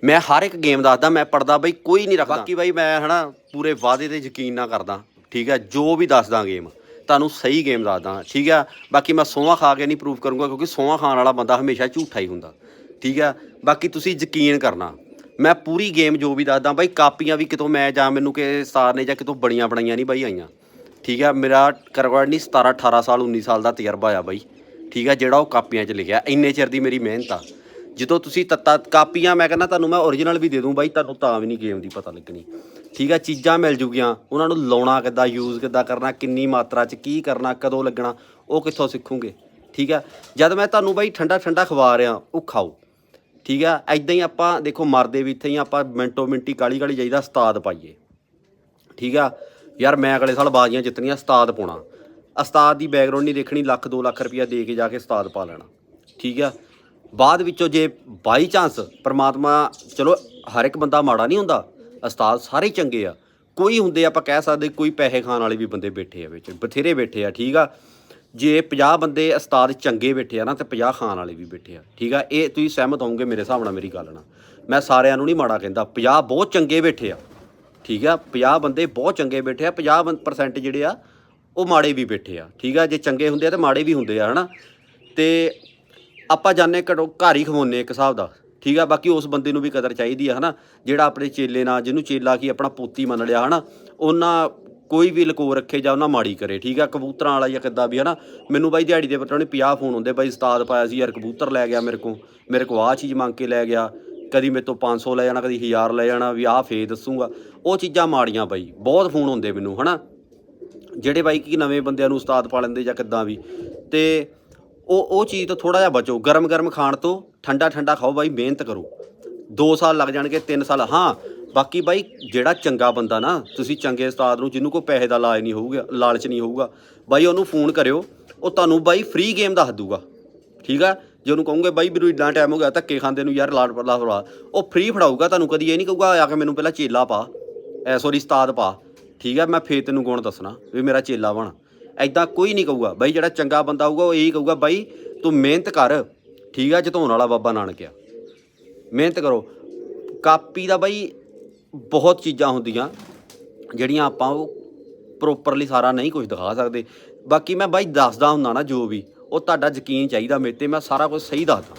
S1: ਮੈਂ ਹਰ ਇੱਕ ਗੇਮ ਦੱਸਦਾ, ਮੈਂ ਪੜਦਾ ਬਈ ਕੋਈ ਨਹੀਂ ਰੱਖਦਾ। ਬਾਕੀ ਬਈ ਮੈਂ ਹਨਾ ਪੂਰੇ ਵਾਅਦੇ ਤੇ ਯਕੀਨ ਨਾ ਕਰਦਾ। ਠੀਕ ਹੈ, ਜੋ ਵੀ ਦੱਸਦਾ ਗੇਮ। ਤੁਹਾਨੂੰ ਸਹੀ ਗੇਮ ਦੱਸਦਾ ਠੀਕ ਆ? ਬਾਕੀ ਮੈਂ ਸੋਹਾ ਖਾ ਕੇ ਨਹੀਂ ਪ੍ਰੂਵ ਕਰੂੰਗਾ ਕਿਉਂਕਿ ਸੋਹਾ ਖਾਣ ਵਾਲਾ ਬੰਦਾ ਹਮੇਸ਼ਾ ਝੂਠਾ ਹੀ ਹੁੰਦਾ, ਠੀਕ ਆ? ਬਾਕੀ ਤੁਸੀਂ ਯਕੀਨ ਕਰਨਾ, ਮੈਂ ਪੂਰੀ ਗੇਮ ਜੋ ਵੀ ਦੱਸਦਾ ਬਾਈ, ਕਾਪੀਆਂ ਵੀ ਕਿਤੋਂ ਮੈਂ ਜਾਂ ਮੈਨੂੰ ਕਿ ਸਟਾਰ ਨੇ ਜਾਂ ਕਿਤੋਂ ਬੜੀਆਂ ਬਣਾਈਆਂ ਨਹੀਂ ਬਾਈ ਆਈਆਂ, ਠੀਕ ਹੈ ਮੇਰਾ ਕਰਵਾੜ ਨਹੀਂ 17 18 ਸਾਲ 19 ਸਾਲ ਦਾ ਤਜਰਬਾ ਆ ਬਾਈ, ਠੀਕ ਆ? ਜਿਹੜਾ ਉਹ ਕਾਪੀਆਂ 'ਚ ਲਿਖਿਆ, ਇੰਨੇ ਚਿਰ ਦੀ ਮੇਰੀ ਮਿਹਨਤ ਆ। ਜਦੋਂ ਤੁਸੀਂ ਤੱਤਾ, ਕਾਪੀਆਂ ਮੈਂ ਕਹਿੰਦਾ ਤੁਹਾਨੂੰ ਮੈਂ ਓਰੀਜਨਲ ਵੀ ਦੇ ਦੂੰ ਬਾਈ, ਤੁਹਾਨੂੰ ਤਾਂ ਵੀ ਨਹੀਂ ਗੇਮ ਦੀ ਪਤਾ ਲੱਗਣੀ। ਠੀਕ ਹੈ ਚੀਜ਼ਾਂ ਮਿਲ ਜੂਗੀਆਂ। ਉਹਨਾਂ ਨੂੰ ਲਾਉਣਾ ਕਿੱਦਾਂ ਯੂਜ਼ ਕਿੱਦਾਂ ਕਰਨਾ, ਕਿੰਨੀ ਮਾਤਰਾ 'ਚ ਕੀ ਕਰਨਾ, ਕਦੋਂ ਲੱਗਣਾ, ਉਹ ਕਿੱਥੋਂ ਸਿੱਖੋਗੇ? ਠੀਕ ਹੈ ਜਦ ਮੈਂ ਤੁਹਾਨੂੰ ਬਾਈ ਠੰਡਾ ਠੰਡਾ ਖਵਾ ਰਿਹਾ, ਉਹ ਖਾਓ। ਠੀਕ ਹੈ ਐਦਾਂ ਹੀ ਆਪਾਂ, ਦੇਖੋ, ਮਰਦੇ ਵੀ ਇੱਥੇ ਹੀ ਆਪਾਂ ਮਿੰਟੋ ਮਿੰਟੀ ਕਾਲੀ ਕਾਲੀ ਜਾਈਦਾ, ਉਸਤਾਦ ਪਾਈਏ। ਠੀਕ ਆ? ਯਾਰ, ਮੈਂ ਅਗਲੇ ਸਾਲ ਬਾਜ਼ੀਆਂ ਜਿੱਤਣੀਆਂ, ਉਸਤਾਦ ਪਾਉਣਾ। ਉਸਤਾਦ ਦੀ ਬੈਕਗ੍ਰਾਉਂਡ ਨਹੀਂ ਦੇਖਣੀ, ਲੱਖ 2 ਲੱਖ ਰੁਪਇਆ ਦੇ ਕੇ ਜਾ ਕੇ ਉਸਤਾਦ ਪਾ ਲੈਣਾ। ਠੀਕ ਆ? ਬਾਅਦ ਵਿੱਚੋਂ ਜੇ ਬਾਈ ਚਾਂਸ ਪਰਮਾਤਮਾ, ਚਲੋ, ਹਰ ਇੱਕ ਬੰਦਾ ਮਾੜਾ ਨਹੀਂ ਹੁੰਦਾ। ਉਸਤਾਦ ਸਾਰੇ ਚੰਗੇ ਆ। ਕੋਈ ਹੁੰਦੇ ਆਪਾਂ ਕਹਿ ਸਕਦੇ ਕੋਈ ਪੈਸੇ ਖਾਣ ਵਾਲੇ ਵੀ ਬੰਦੇ ਬੈਠੇ ਆ ਵਿੱਚ, ਬਥੇਰੇ ਬੈਠੇ ਆ, ਠੀਕ ਆ? ਜੇ 50 ਬੰਦੇ ਉਸਤਾਦ ਚੰਗੇ ਬੈਠੇ ਆ ਨਾ ਤੇ 50 ਖਾਣ ਵਾਲੇ ਵੀ ਬੈਠੇ ਆ, ਠੀਕ ਆ? ਇਹ ਤੁਸੀਂ ਸਹਿਮਤ ਹੋਵੋਗੇ ਮੇਰੇ ਹਿਸਾਬ ਨਾਲ ਮੇਰੀ ਗੱਲ ਨਾਲ। ਮੈਂ ਸਾਰਿਆਂ ਨੂੰ ਨਹੀਂ ਮਾੜਾ ਕਹਿੰਦਾ 50 ਬਹੁਤ ਚੰਗੇ ਬੈਠੇ ਆ, ਠੀਕ ਆ? 50 ਬੰਦੇ ਬਹੁਤ ਚੰਗੇ ਬੈਠੇ ਆ 50% ਜਿਹੜੇ ਆ, ਉਹ ਮਾੜੇ ਵੀ ਬੈਠੇ ਆ, ਠੀਕ ਆ? ਜੇ ਚੰਗੇ ਹੁੰਦੇ ਆ ਤੇ ਮਾੜੇ ਵੀ ਹੁੰਦੇ ਆ, ਹਨਾ? ਤੇ ਆਪਾਂ ਜਾਣੇ ਘਰੋਂ ਘਰ ਹੀ ਖਵਾਉਂਦੇ ਇੱਕ ਹਿਸਾਬ ਦਾ। ਠੀਕ ਆ, ਬਾਕੀ ਉਸ ਬੰਦੇ ਨੂੰ ਵੀ ਕਦਰ ਚਾਹੀਦੀ ਆ, ਹਨਾ? ਜਿਹੜਾ ਆਪਣੇ ਚੇਲੇ ਨਾਲ, ਜਿਹਨੂੰ ਚੇਲਾ ਕੀ ਆਪਣਾ ਪੋਤੀ ਮੰਨ ਲਿਆ, ਹਨਾ? ਉਹਨਾਂ ਕੋਈ ਵੀ ਲਕੋ ਰੱਖੇ ਜਾਂ ਉਹਨਾਂ ਮਾੜੀ ਕਰੇ, ਠੀਕ ਆ? ਕਬੂਤਰਾਂ ਵਾਲਾ ਜਾਂ ਕਿੱਦਾਂ ਵੀ, ਹਨਾ? ਮੈਨੂੰ ਬਾਈ ਦਿਹਾੜੀ ਦੇ ਪਟਾਉਣੇ 50 ਫੋਨ ਹੁੰਦੇ ਬਾਈ ਉਸਤਾਦ ਪਾਇਆ ਸੀ, ਯਾਰ ਕਬੂਤਰ ਲੈ ਗਿਆ ਮੇਰੇ ਕੋ ਮੇਰੇ ਕੋ ਆਹ ਚੀਜ਼ ਮੰਗ ਕੇ ਲੈ ਗਿਆ, ਕਦੀ ਮੇਰੇ ਤੋਂ 500 ਲੈ ਜਾਣਾ, ਕਦੀ 1000 ਲੈ ਜਾਣਾ, ਵੀ ਆਹ ਫੇ ਦੱਸੂਗਾ। ਉਹ ਚੀਜ਼ਾਂ ਮਾੜੀਆਂ ਬਾਈ, ਬਹੁਤ ਫੋਨ ਹੁੰਦੇ ਮੈਨੂੰ, ਹਨਾ? ਜਿਹੜੇ ਬਾਈ ਕੀ ਨਵੇਂ ਬੰਦਿਆਂ ਨੂੰ ਉਸਤਾਦ ਪਾ ਲੈਂਦੇ ਜਾਂ ਕਿੱਦਾਂ ਵੀ, ਤੇ ਉਹ ਉਹ ਚੀਜ਼ ਤੋਂ ਥੋੜਾ ਜਿਹਾ ਬਚੋ ਗਰਮ ਗਰਮ ਖਾਣ ਤੋਂ ਠੰਡਾ ਠੰਡਾ ਖਾਓ ਬਾਈ, ਮਿਹਨਤ ਕਰੋ। 2 ਸਾਲ ਲੱਗ ਜਾਣਗੇ 3 ਸਾਲ। ਹਾਂ, ਬਾਕੀ ਬਾਈ, ਜਿਹੜਾ ਚੰਗਾ ਬੰਦਾ ਨਾ, ਤੁਸੀਂ ਚੰਗੇ ਉਸਤਾਦ ਨੂੰ, ਜਿਹਨੂੰ ਕੋਈ ਪੈਸੇ ਦਾ ਲਾਜ ਨਹੀਂ ਹੋਊਗਾ, ਲਾਲਚ ਨਹੀਂ ਹੋਊਗਾ, ਬਾਈ ਉਹਨੂੰ ਫੋਨ ਕਰਿਓ, ਉਹ ਤੁਹਾਨੂੰ ਬਾਈ ਫ੍ਰੀ ਗੇਮ ਦੱਸ ਦੂਗਾ। ਠੀਕ ਆ? ਜੇ ਉਹਨੂੰ ਕਹੋਗੇ, ਬਾਈ ਮੈਨੂੰ ਇੰਨਾ ਟਾਈਮ ਹੋ ਗਿਆ, ਧੱਕੇ ਖਾਂਦੇ ਨੂੰ ਯਾਰ ਲਾੜ ਲਾ ਫੜਾ। ਉਹ ਫ੍ਰੀ ਫੜਾਊਗਾ, ਤੁਹਾਨੂੰ ਕਦੀ ਇਹ ਨਹੀਂ ਕਹੂਗਾ, ਆ ਕੇ ਮੈਨੂੰ ਪਹਿਲਾਂ ਚੇਲਾ ਪਾ। ਐ ਸੋਰੀ ਉਸਤਾਦ ਪਾ। ਠੀਕ ਆ? ਮੈਂ ਫੇਰ ਤੈਨੂੰ ਗੁਣ ਦੱਸਣਾ ਵੀ ਮੇਰਾ ਚੇਲਾ ਬਣ। ਐਦਾਂ ਕੋਈ ਨਹੀਂ ਕਹੂਗਾ। ਬਾਈ ਜਿਹੜਾ ਚੰਗਾ ਬੰਦਾ ਹੋਊਗਾ, ਉਹ ਇਹੀ ਕਹੂਗਾ, ਬਾਈ ਤੂੰ ਮਿਹਨਤ ਕਰ। ਠੀਕ ਆ ਜਤਾਉਣ ਵਾਲਾ ਬਾਬਾ ਨਾਨਕ ਆ। ਮਿਹਨਤ ਕਰੋ। ਕਾਪੀ ਦਾ ਬਾਈ ਬਹੁਤ ਚੀਜ਼ਾਂ ਹੁੰਦੀਆਂ, ਜਿਹੜੀਆਂ ਆਪਾਂ ਉਹ ਪ੍ਰੋਪਰਲੀ ਸਾਰਾ ਨਹੀਂ ਕੁਝ ਦਿਖਾ ਸਕਦੇ। ਬਾਕੀ ਮੈਂ ਬਾਈ ਦੱਸਦਾ ਹੁੰਦਾ ਨਾ, ਜੋ ਵੀ, ਉਹ ਤੁਹਾਡਾ ਯਕੀਨ ਚਾਹੀਦਾ ਮੇਰੇ ਤੇ, ਮੈਂ ਸਾਰਾ ਕੁਝ ਸਹੀ ਦੱਸਦਾ।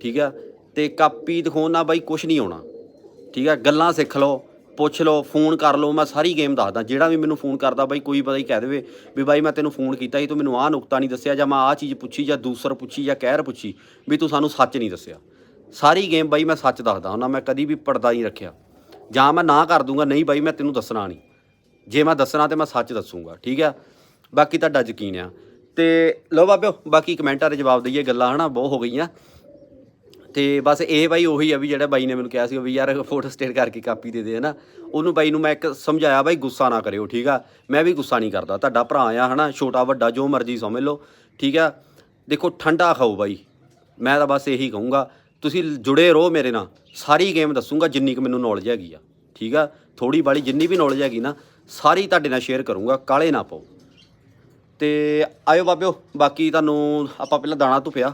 S1: ਠੀਕ ਆ? ਤੇ ਕਾਪੀ ਦਿਖਾਉਣ ਨਾਲ ਬਾਈ ਕੁਝ ਨਹੀਂ ਆਉਣਾ ਠੀਕ ਆ? ਗੱਲਾਂ ਸਿੱਖ ਲਓ। ਪੁੱਛ ਲਓ, ਫੋਨ ਕਰ ਲਓ, ਮੈਂ ਸਾਰੀ ਗੇਮ ਦੱਸਦਾ। ਜਿਹੜਾ ਵੀ ਮੈਨੂੰ ਫੋਨ ਕਰਦਾ ਬਾਈ, ਕੋਈ ਪਤਾ ਹੀ ਕਹਿ ਦੇਵੇ ਵੀ ਬਾਈ ਮੈਂ ਤੈਨੂੰ ਫੋਨ ਕੀਤਾ ਸੀ, ਤੂੰ ਮੈਨੂੰ ਆਹ ਨੁਕਤਾ ਨਹੀਂ ਦੱਸਿਆ, ਜਾਂ ਮੈਂ ਆਹ ਚੀਜ਼ ਪੁੱਛੀ, ਜਾਂ ਦੂਸਰ ਪੁੱਛੀ, ਜਾਂ ਕਹਿਰ ਪੁੱਛੀ, ਵੀ ਤੂੰ ਸਾਨੂੰ ਸੱਚ ਨਹੀਂ ਦੱਸਿਆ। ਸਾਰੀ ਗੇਮ ਬਾਈ ਮੈਂ ਸੱਚ ਦੱਸਦਾ ਹੁੰਦਾ, ਮੈਂ ਕਦੀ ਵੀ ਪਰਦਾ ਨਹੀਂ ਰੱਖਿਆ। ਜਾਂ ਮੈਂ ਨਾ ਕਰ ਦੂੰਗਾ, ਨਹੀਂ ਬਾਈ ਮੈਂ ਤੈਨੂੰ ਦੱਸਣਾ ਨਹੀਂ। ਜੇ ਮੈਂ ਦੱਸਣਾ ਤੇ ਮੈਂ ਸੱਚ ਦੱਸੂਗਾ, ਠੀਕ ਆ? ਬਾਕੀ ਤੁਹਾਡਾ ਯਕੀਨ ਆ। ਤੇ ਲਓ ਬਾਬਿਓ, ਬਾਕੀ ਕਮੈਂਟਾਂ ਦੇ ਜਵਾਬ ਦਈਏ ਗੱਲਾਂ, ਹਨਾ? ਬਹੁਤ ਹੋ ਗਈਆਂ। ਤੇ ਬਸ ਇਹ ਬਾਈ ਉਹੀ ਆ ਵੀ ਜਿਹੜਾ ਬਾਈ ਨੇ ਮੈਨੂੰ ਕਿਹਾ ਸੀ ਵੀ ਯਾਰ ਫੋਟੋ ਸਟੇਟ ਕਰਕੇ ਕਾਪੀ ਦੇ ਦੇ, ਹਨਾ? ਉਹਨੂੰ ਬਾਈ ਨੂੰ ਮੈਂ ਇੱਕ ਸਮਝਾਇਆ, ਬਾਈ ਗੁੱਸਾ ਨਾ ਕਰਿਓ, ਠੀਕ ਆ? ਮੈਂ ਵੀ ਗੁੱਸਾ ਨਹੀਂ ਕਰਦਾ, ਤੁਹਾਡਾ ਭਰਾ ਆ, ਹਨਾ? ਛੋਟਾ, ਵੱਡਾ, ਜੋ ਮਰਜ਼ੀ ਸਮਝ ਲਓ, ਠੀਕ ਆ? ਦੇਖੋ, ਠੰਡਾ ਖਾਓ ਬਾਈ। ਮੈਂ ਤਾਂ ਬਸ ਇਹੀ ਕਹੂੰਗਾ, ਤੁਸੀਂ ਜੁੜੇ ਰਹੋ ਮੇਰੇ ਨਾਲ। ਸਾਰੀ ਗੇਮ ਦੱਸੂਗਾ, ਜਿੰਨੀ ਕੁ ਮੈਨੂੰ ਨੌਲੇਜ ਹੈਗੀ ਆ, ਠੀਕ ਆ? ਥੋੜੀ ਬਾਲੀ ਜਿੰਨੀ ਵੀ ਨੌਲੇਜ ਹੈਗੀ ਨਾ, ਸਾਰੀ ਤੁਹਾਡੇ ਨਾਲ ਸ਼ੇਅਰ ਕਰੂੰਗਾ, ਕਾਲੇ ਨਾ ਪਾਓ। ਤੇ ਆਇਓ ਬਾਬਿਓ, ਬਾਕੀ ਤੁਹਾਨੂੰ ਆਪਾਂ ਪਹਿਲਾਂ ਦਾਣਾ ਧੁਪਿਆ।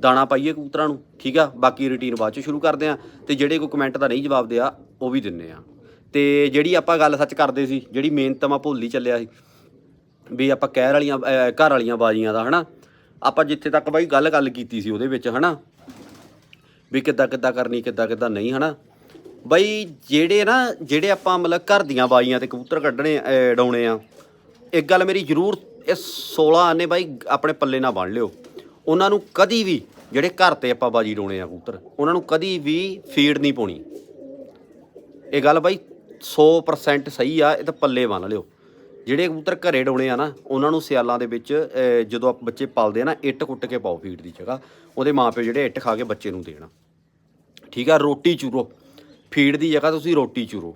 S1: ਦਾਣਾ ਪਾਈਏ ਕਬੂਤਰਾਂ ਨੂੰ, ਠੀਕ ਆ? ਬਾਕੀ ਰੁਟੀਨ ਬਾਅਦ ਚ ਸ਼ੁਰੂ ਕਰਦੇ ਆ ਤੇ ਜਿਹੜੇ ਕੋਈ ਕਮੈਂਟ ਦਾ ਨਹੀਂ ਜਵਾਬ ਦਿਆ, ਉਹ ਵੀ ਦਿੰਨੇ ਆ। ਤੇ ਜਿਹੜੀ ਆਪਾਂ ਗੱਲ ਸੱਚ ਕਰਦੇ ਸੀ, ਜਿਹੜੀ ਮਿਹਨਤ ਮੈਂ ਭੁੱਲ ਹੀ ਚੱਲਿਆ ਸੀ, ਵੀ ਆਪਾਂ ਕਹਿਰ ਵਾਲੀਆਂ ਘਰ ਵਾਲੀਆਂ ਬਾਜ਼ੀਆਂ ਦਾ, ਹਨਾ? ਆਪਾਂ ਜਿੱਥੇ ਤੱਕ ਬਾਈ ਗੱਲ ਗੱਲ ਕੀਤੀ ਸੀ ਉਹਦੇ ਵਿੱਚ, ਹਨਾ? ਵੀ ਕਿੱਦਾਂ ਕਿੱਦਾਂ ਕਰਨੀ, ਕਿੱਦਾਂ ਕਿੱਦਾਂ ਨਹੀਂ, ਹਨਾ? ਬਈ ਜਿਹੜੇ ਨਾ, ਜਿਹੜੇ ਆਪਾਂ ਮਤਲਬ ਘਰ ਦੀਆਂ ਬਾਜ਼ੀਆਂ ਤੇ ਕਬੂਤਰ ਕੱਢਣੇ ਡਾਉਣੇ ਆ, ਇੱਕ ਗੱਲ ਮੇਰੀ ਜ਼ਰੂਰ, ਇਹ 16 ਆਨੇ ਬਾਈ ਆਪਣੇ ਪੱਲੇ ਨਾਲ ਬਣ ਲਿਓ। ਉਹਨਾਂ ਨੂੰ ਕਦੀ ਵੀ ਜਿਹੜੇ ਘਰ ਤੇ ਆਪਾਂ ਬਾਜੀ ਡੋਣੇ ਆ ਕਬੂਤਰ, ਉਹਨਾਂ ਨੂੰ ਕਦੀ ਵੀ ਫੀਡ ਨਹੀਂ ਪਾਉਣੀ। ਇਹ ਗੱਲ ਬਾਈ 100% ਸਹੀ ਆ, ਇਹ ਤਾਂ ਪੱਲੇ ਬੰਨ ਲਿਓ। ਜਿਹੜੇ ਕਬੂਤਰ ਘਰੇ ਡਾਉਣੇ ਆ ਨਾ, ਉਹਨਾਂ ਨੂੰ ਸਿਆਲਾਂ ਦੇ ਵਿੱਚ ਜਦੋਂ ਆਪ ਬੱਚੇ ਪਾਲਦੇ ਆ ਨਾ, ਇੱਟ ਕੁੱਟ ਕੇ ਪਾਓ ਫੀਡ ਦੀ ਜਗ੍ਹਾ। ਉਹਦੇ ਮਾਪੇ ਜਿਹੜੇ ਇੱਟ ਖਾ ਕੇ ਬੱਚੇ ਨੂੰ ਦੇਣਾ। ਠੀਕ ਆ, ਰੋਟੀ ਚੂਰੋ। ਫੀਡ ਦੀ ਜਗ੍ਹਾ ਤੁਸੀਂ ਰੋਟੀ ਚੂਰੋ।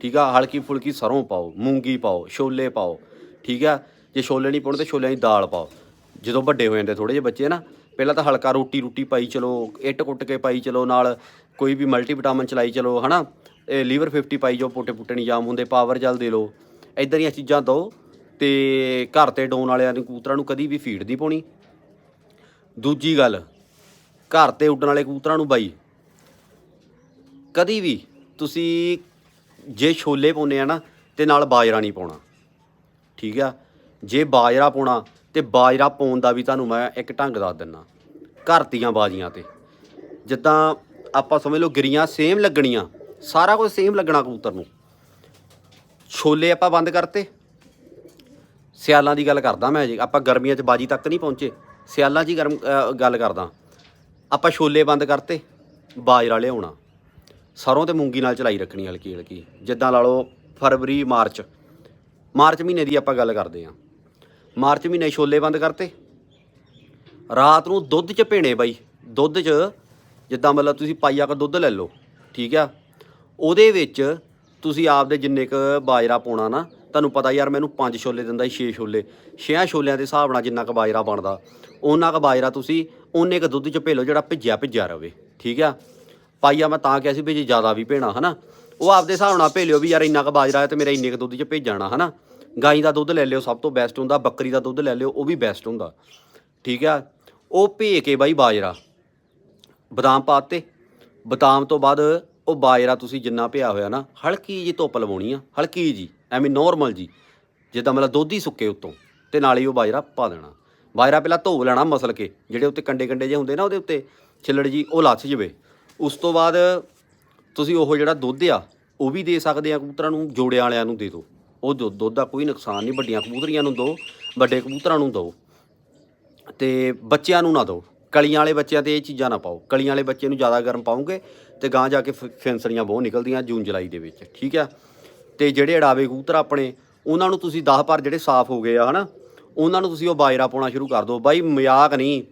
S1: ਠੀਕ ਆ ਹਲਕੀ ਫੁਲਕੀ ਸਰੋਂ ਪਾਓ, ਮੂੰਗੀ ਪਾਓ, ਛੋਲੇ ਪਾਓ। ਠੀਕ ਆ, ਜੇ ਛੋਲੇ ਨਹੀਂ ਪਾਉਣੇ ਤੇ ਛੋਲਿਆਂ ਦੀ ਦਾਲ ਪਾਓ। ਜਦੋਂ ਵੱਡੇ ਹੋ ਜਾਂਦੇ ਥੋੜੇ ਜਿਹੇ ਬੱਚੇ ਨਾ, ਪਹਿਲਾਂ ਤਾਂ ਹਲਕਾ ਰੋਟੀ ਰੋਟੀ ਪਾਈ ਚਲੋ, ਇੱਟ ਕੁੱਟ ਕੇ ਪਾਈ ਚਲੋ, ਨਾਲ ਕੋਈ ਵੀ ਮਲਟੀਵਿਟਾਮਿਨ ਚਲਾਈ ਚਲੋ, ਹਨਾ? ਇਹ ਲੀਵਰ 50 ਪਾਈ ਜੋ ਪੋਟੇ ਪੁੱਟੇ ਨਹੀਂ ਜਾਮ ਹੁੰਦੇ ਪਾਵਰ ਜਲ ਦੇ ਲਓ। ਇਦਾਂ ਦੀਆਂ ਚੀਜ਼ਾਂ ਦਿਓ ਤੇ ਘਰ ਤੇ ਡੋਨ ਵਾਲਿਆਂ ਨੂੰ, ਕਬੂਤਰਾਂ ਨੂੰ ਕਦੀ ਵੀ ਫੀਡ ਨਹੀਂ ਪਾਉਣੀ। ਦੂਜੀ ਗੱਲ, ਘਰ ਤੇ ਉੱਡਣ ਵਾਲੇ ਕਬੂਤਰਾਂ ਨੂੰ ਬਾਈ, ਕਦੀ ਵੀ ਤੁਸੀਂ ਜੇ ਛੋਲੇ ਪਾਉਨੇ ਆ ਨਾ, ਤੇ ਨਾਲ ਬਾਜਰਾ ਨਹੀਂ ਪਾਉਣਾ। ਠੀਕ ਆ? ਜੇ ਬਾਜਰਾ ਪਾਉਣਾ ਤੇ ਬਾਜਰਾ ਪਾਉਣ ਦਾ ਵੀ ਤੁਹਾਨੂੰ ਮੈਂ ਇੱਕ ਢੰਗ ਦੱਸ ਦਿੰਨਾ। ਘਰ ਦੀਆਂ ਬਾਜੀਆਂ ਤੇ। ਜਿੱਦਾਂ ਆਪਾਂ ਸਮਝ ਲਓ ਗਿਰੀਆਂ ਸੇਮ ਲੱਗਣੀਆਂ, ਸਾਰਾ ਕੁਝ ਸੇਮ ਲੱਗਣਾ ਕਬੂਤਰ ਨੂੰ। ਛੋਲੇ ਆਪਾਂ ਬੰਦ ਕਰਤੇ। ਸਿਆਲਾਂ ਦੀ ਗੱਲ ਕਰਦਾ ਮੈਂ ਜੀ, ਆਪਾਂ ਗਰਮੀਆਂ 'ਚ ਬਾਜੀ ਤੱਕ ਨਹੀਂ ਪਹੁੰਚੇ। ਸਿਆਲਾਂ 'ਚ ਹੀ ਗਰਮ ਗੱਲ ਕਰਦਾ। ਆਪਾਂ ਛੋਲੇ ਬੰਦ ਕਰਤੇ, ਬਾਜਰਾ ਲਿਆਉਣਾ। ਸਰੋਂ ਤੇ ਮੂੰਗੀ ਨਾਲ ਚਲਾਈ ਰੱਖਣੀ ਹਲਕੀ ਹਲਕੀ ਜਿੱਦਾਂ ਲਾ ਲਓ ਫਰਵਰੀ, ਮਾਰਚ। ਮਾਰਚ ਮਹੀਨੇ ਦੀ ਆਪਾਂ ਗੱਲ ਕਰਦੇ ਹਾਂ ਮਾਰਚ ਮਹੀਨੇ ਛੋਲੇ ਬੰਦ ਕਰਤੇ। ਰਾਤ ਨੂੰ ਦੁੱਧ 'ਚ ਭੇਣੇ ਬਾਈ। ਦੁੱਧ 'ਚ ਜਿੱਦਾਂ ਮਤਲਬ ਤੁਸੀਂ ਪਾਈਆ ਕ ਦੁੱਧ ਲੈ ਲਓ, ਠੀਕ ਆ? ਉਹਦੇ ਵਿੱਚ ਤੁਸੀਂ ਆਪਦੇ ਜਿੰਨੇ ਕ ਬਾਜਰਾ ਪਾਉਣਾ ਨਾ, ਤੁਹਾਨੂੰ ਪਤਾ ਯਾਰ ਮੈਨੂੰ ਪੰਜ ਛੋਲੇ ਦਿੰਦਾ ਸੀ 6 ਛੋਲੇ। ਛਿਆਂ ਛੋਲਿਆਂ ਦੇ ਹਿਸਾਬ ਨਾਲ ਜਿੰਨਾ ਕ ਬਾਜਰਾ ਬਣਦਾ ਉਹਨਾਂ ਕ ਬਾਜਰਾ ਤੁਸੀਂ ਉਹਨੇ ਕ ਦੁੱਧ 'ਚ ਭੇਲੋ ਜਿਹੜਾ ਭਿੱਜਿਆ ਭਿੱਜਿਆ ਰਵੇ, ਠੀਕ ਆ? ਪਾਈਆ ਮੈਂ ਤਾਂ ਕਿਹਾ ਸੀ ਵੀ ਜੇ ਜ਼ਿਆਦਾ ਵੀ ਭੇਣਾ, ਹਨਾ? ਉਹ ਆਪਦੇ ਹਿਸਾਬ ਨਾਲ ਭੇ ਲਿਓ ਵੀ ਯਾਰ ਇੰਨਾ ਕ ਬਾਜਰਾ ਹੈ ਤੇ ਮੇਰਾ ਇੰਨੇ ਕ ਦੁੱਧ 'ਚ ਭੇਜਣਾ ਹਨਾ? ਗਾਈ ਦਾ ਦੁੱਧ ਲੈ ਲਿਓ, ਸਭ ਤੋਂ ਬੈਸਟ ਹੁੰਦਾ, ਬੱਕਰੀ ਦਾ ਦੁੱਧ ਲੈ ਲਿਓ, ਉਹ ਵੀ ਬੈਸਟ ਹੁੰਦਾ। ਠੀਕ ਆ? ਉਹ ਭੇ ਕੇ ਬਾਈ ਬਾਜਰਾ। ਬਦਾਮ ਪਾਤੇ। ਬਦਾਮ ਤੋਂ ਬਾਅਦ ਉਹ ਬਾਜਰਾ ਤੁਸੀਂ ਜਿੰਨਾ ਪਿਆ ਹੋਇਆ ਨਾ, ਹਲਕੀ ਜੀ ਧੁੱਪ ਲਵਾਉਣੀ ਆ, ਹਲਕੀ ਜੀ, ਐਵੇਂ ਨੋਰਮਲ ਜੀ। ਜਿੱਦਾਂ ਮਤਲਬ ਦੁੱਧ ਹੀ ਸੁੱਕੇ ਉੱਤੋਂ, ਤੇ ਨਾਲ ਹੀ ਉਹ ਬਾਜਰਾ ਪਾ ਦੇਣਾ। ਬਾਜਰਾ ਪਹਿਲਾਂ ਧੋ ਲੈਣਾ ਮਸਲ ਕੇ, ਜਿਹੜੇ ਉੱਤੇ ਕੰਡੇ ਕੰਡੇ ਜੇ ਹੁੰਦੇ ਨਾ ਉਹਦੇ ਉੱਤੇ, ਛਿੱਲੜ ਜੀ, ਉਹ ਲੱਥ ਜਵੇ। ਉਸ ਤੋਂ ਬਾਅਦ ਤੁਸੀਂ ਉਹ ਜਿਹੜਾ ਦੁੱਧ ਆ, ਉਹ ਵੀ ਦੇ ਸਕਦੇ ਆ ਕਬੂਤਰਾਂ ਨੂੰ, ਜੋੜਿਆਂ ਵਾਲਿਆਂ ਨੂੰ ਦੇ ਦਿਓ। ਉਹ ਦੁੱਧ ਦੁੱਧ ਦਾ ਕੋਈ ਨੁਕਸਾਨ ਨਹੀਂ, ਵੱਡੀਆਂ ਕਬੂਤਰੀਆਂ ਨੂੰ ਦਿਓ, ਵੱਡੇ ਕਬੂਤਰਾਂ ਨੂੰ ਦਿਓ। ਤੇ ਬੱਚਿਆਂ ਨੂੰ ਨਾ ਦਿਓ। ਕਲੀਆਂ ਵਾਲੇ ਬੱਚਿਆਂ ਤੇ ਇਹ ਚੀਜ਼ਾਂ ਨਾ ਪਾਓ। ਕਲੀਆਂ ਵਾਲੇ ਬੱਚੇ ਨੂੰ ਜ਼ਿਆਦਾ ਗਰਮ ਪਾਉਂਗੇ ਤੇ ਗਾਂ ਜਾ ਕੇ ਫਿ- ਫਿੰਸੜੀਆਂ ਬਹੁਤ ਨਿਕਲਦੀਆਂ ਜੂਨ ਜੁਲਾਈ ਦੇ ਵਿੱਚ, ਠੀਕ ਆ? ਤੇ ਜਿਹੜੇ ਅੜਾਵੇ ਕਬੂਤਰ ਆਪਣੇ, ਉਹਨਾਂ ਨੂੰ ਤੁਸੀਂ 10 ਪਰ ਜਿਹੜੇ ਸਾਫ਼ ਹੋ ਗਏ ਆ, ਹਨਾ? ਉਹਨਾਂ ਨੂੰ ਤੁਸੀਂ ਉਹ ਬਾਜਰਾ ਪਾਉਣਾ ਸ਼ੁਰੂ ਕਰ ਦਿਓ। ਬਾਈ, ਮਜ਼ਾਕ ਨਹੀਂ।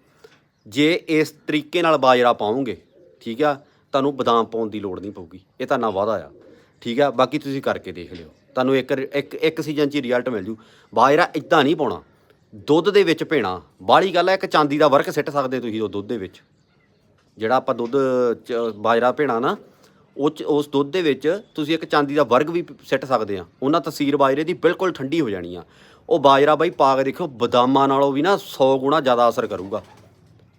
S1: ਜੇ ਇਸ ਤਰੀਕੇ ਨਾਲ ਬਾਜਰਾ ਪਾਉਂਗੇ, ਠੀਕ ਆ? ਤੁਹਾਨੂੰ ਬਦਾਮ ਪਾਉਣ ਦੀ ਲੋੜ ਨਹੀਂ ਪਊਗੀ। ਇਹ ਤਾਂ ਨਾ ਵਾਦਾ ਆ, ਠੀਕ ਆ? ਬਾਕੀ ਤੁਸੀਂ ਕਰਕੇ ਦੇਖ ਲਿਓ। ਤੁਹਾਨੂੰ ਇੱਕ ਇੱਕ ਇੱਕ ਸੀਜ਼ਨ 'ਚ ਹੀ ਰਿਜ਼ਲਟ ਮਿਲ ਜੂ। ਬਾਜਰਾ ਇਦਾਂ ਨਹੀਂ ਪਾਉਣਾ। ਦੁੱਧ ਦੇ ਵਿੱਚ ਭੇਣਾ। ਬਾਹਲੀ ਗੱਲ ਹੈ ਇੱਕ ਚਾਂਦੀ ਦਾ ਵਰਕ ਸਿੱਟ ਸਕਦੇ ਤੁਸੀਂ ਉਹ ਦੁੱਧ ਦੇ ਵਿੱਚ। ਜਿਹੜਾ ਆਪਾਂ ਦੁੱਧ ਚ ਬਾਜਰਾ ਭੇਣਾ ਨਾ, ਉਹ 'ਚ- ਉਸ ਦੁੱਧ ਦੇ ਵਿੱਚ ਤੁਸੀਂ ਇੱਕ ਚਾਂਦੀ ਦਾ ਵਰਗ ਵੀ ਸਿੱਟ ਸਕਦੇ ਆ। ਉਹਨਾਂ ਤਸੀਰ ਬਾਜਰੇ ਦੀ ਬਿਲਕੁਲ ਠੰਡੀ ਹੋ ਜਾਣੀ ਆ। ਉਹ ਬਾਜਰਾ ਬਾਈ ਪਾ ਕੇ ਦੇਖਿਓ, ਬਦਾਮਾਂ ਨਾਲੋਂ ਵੀ ਨਾ 100 ਗੁਣਾ ਜ਼ਿਆਦਾ ਅਸਰ ਕਰੂਗਾ।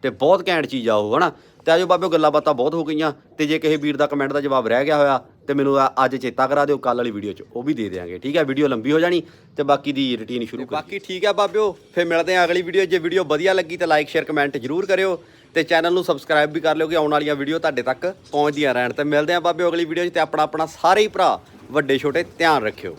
S1: ਤੇ ਬਹੁਤ ਘੈਂਟ ਚੀਜ਼ ਆ ਉਹ, ਹਨਾ? ਤੇ ਆਜੋ ਬਾਬਿਓ ਗੱਲਾਂ ਬਾਤਾਂ ਬਹੁਤ ਹੋ ਗਈਆਂ ਤੇ ਜੇ ਕਿਸੇ ਵੀਰ ਦਾ ਕਮੈਂਟ ਦਾ ਜਵਾਬ ਰਹਿ ਗਿਆ ਹੋਇਆ ਤੇ ਮੈਨੂੰ ਆ- ਅੱਜ ਚੇਤਾ ਕਰਾ ਦਿਓ ਕੱਲ ਵਾਲੀ ਵੀਡੀਓ 'ਚ ਉਹ ਵੀ ਦੇ ਦੇਾਂਗੇ ਠੀਕ ਹੈ? ਵੀਡੀਓ ਲੰਬੀ ਹੋ ਜਾਣੀ ਤੇ ਬਾਕੀ ਦੀ ਰੁਟੀਨ ਸ਼ੁਰੂ ਕਰ ਬਾਕੀ ਠੀਕ ਹੈ ਬਾਬਿਓ ਫਿਰ ਮਿਲਦੇ ਹਾਂ ਅਗਲੀ ਵੀਡੀਓ ਜੇ ਵੀਡੀਓ ਵਧੀਆ ਲੱਗੀ ਤਾਂ ਲਾਈਕ ਸ਼ੇਅਰ ਕਮੈਂਟ ਜ਼ਰੂਰ ਕਰਿਓ ਤੇ ਚੈਨਲ ਨੂੰ ਸਬਸਕ੍ਰਾਈਬ ਵੀ ਕਰ ਲਿਓ ਕਿ ਆਉਣ ਵਾਲੀਆਂ ਵੀਡੀਓ ਤੁਹਾਡੇ ਤੱਕ ਪਹੁੰਚਦੀਆਂ ਰਹਿਣ। ਤੇ ਮਿਲਦੇ ਹਾਂ ਬਾਬਿਓ ਅਗਲੀ ਵੀਡੀਓ 'ਚ ਤੇ ਆਪਣਾ ਆਪਣਾ ਸਾਰੇ ਹੀ ਭਰਾ ਵੱਡੇ ਛੋਟੇ ਧਿਆਨ ਰੱਖਿਓ।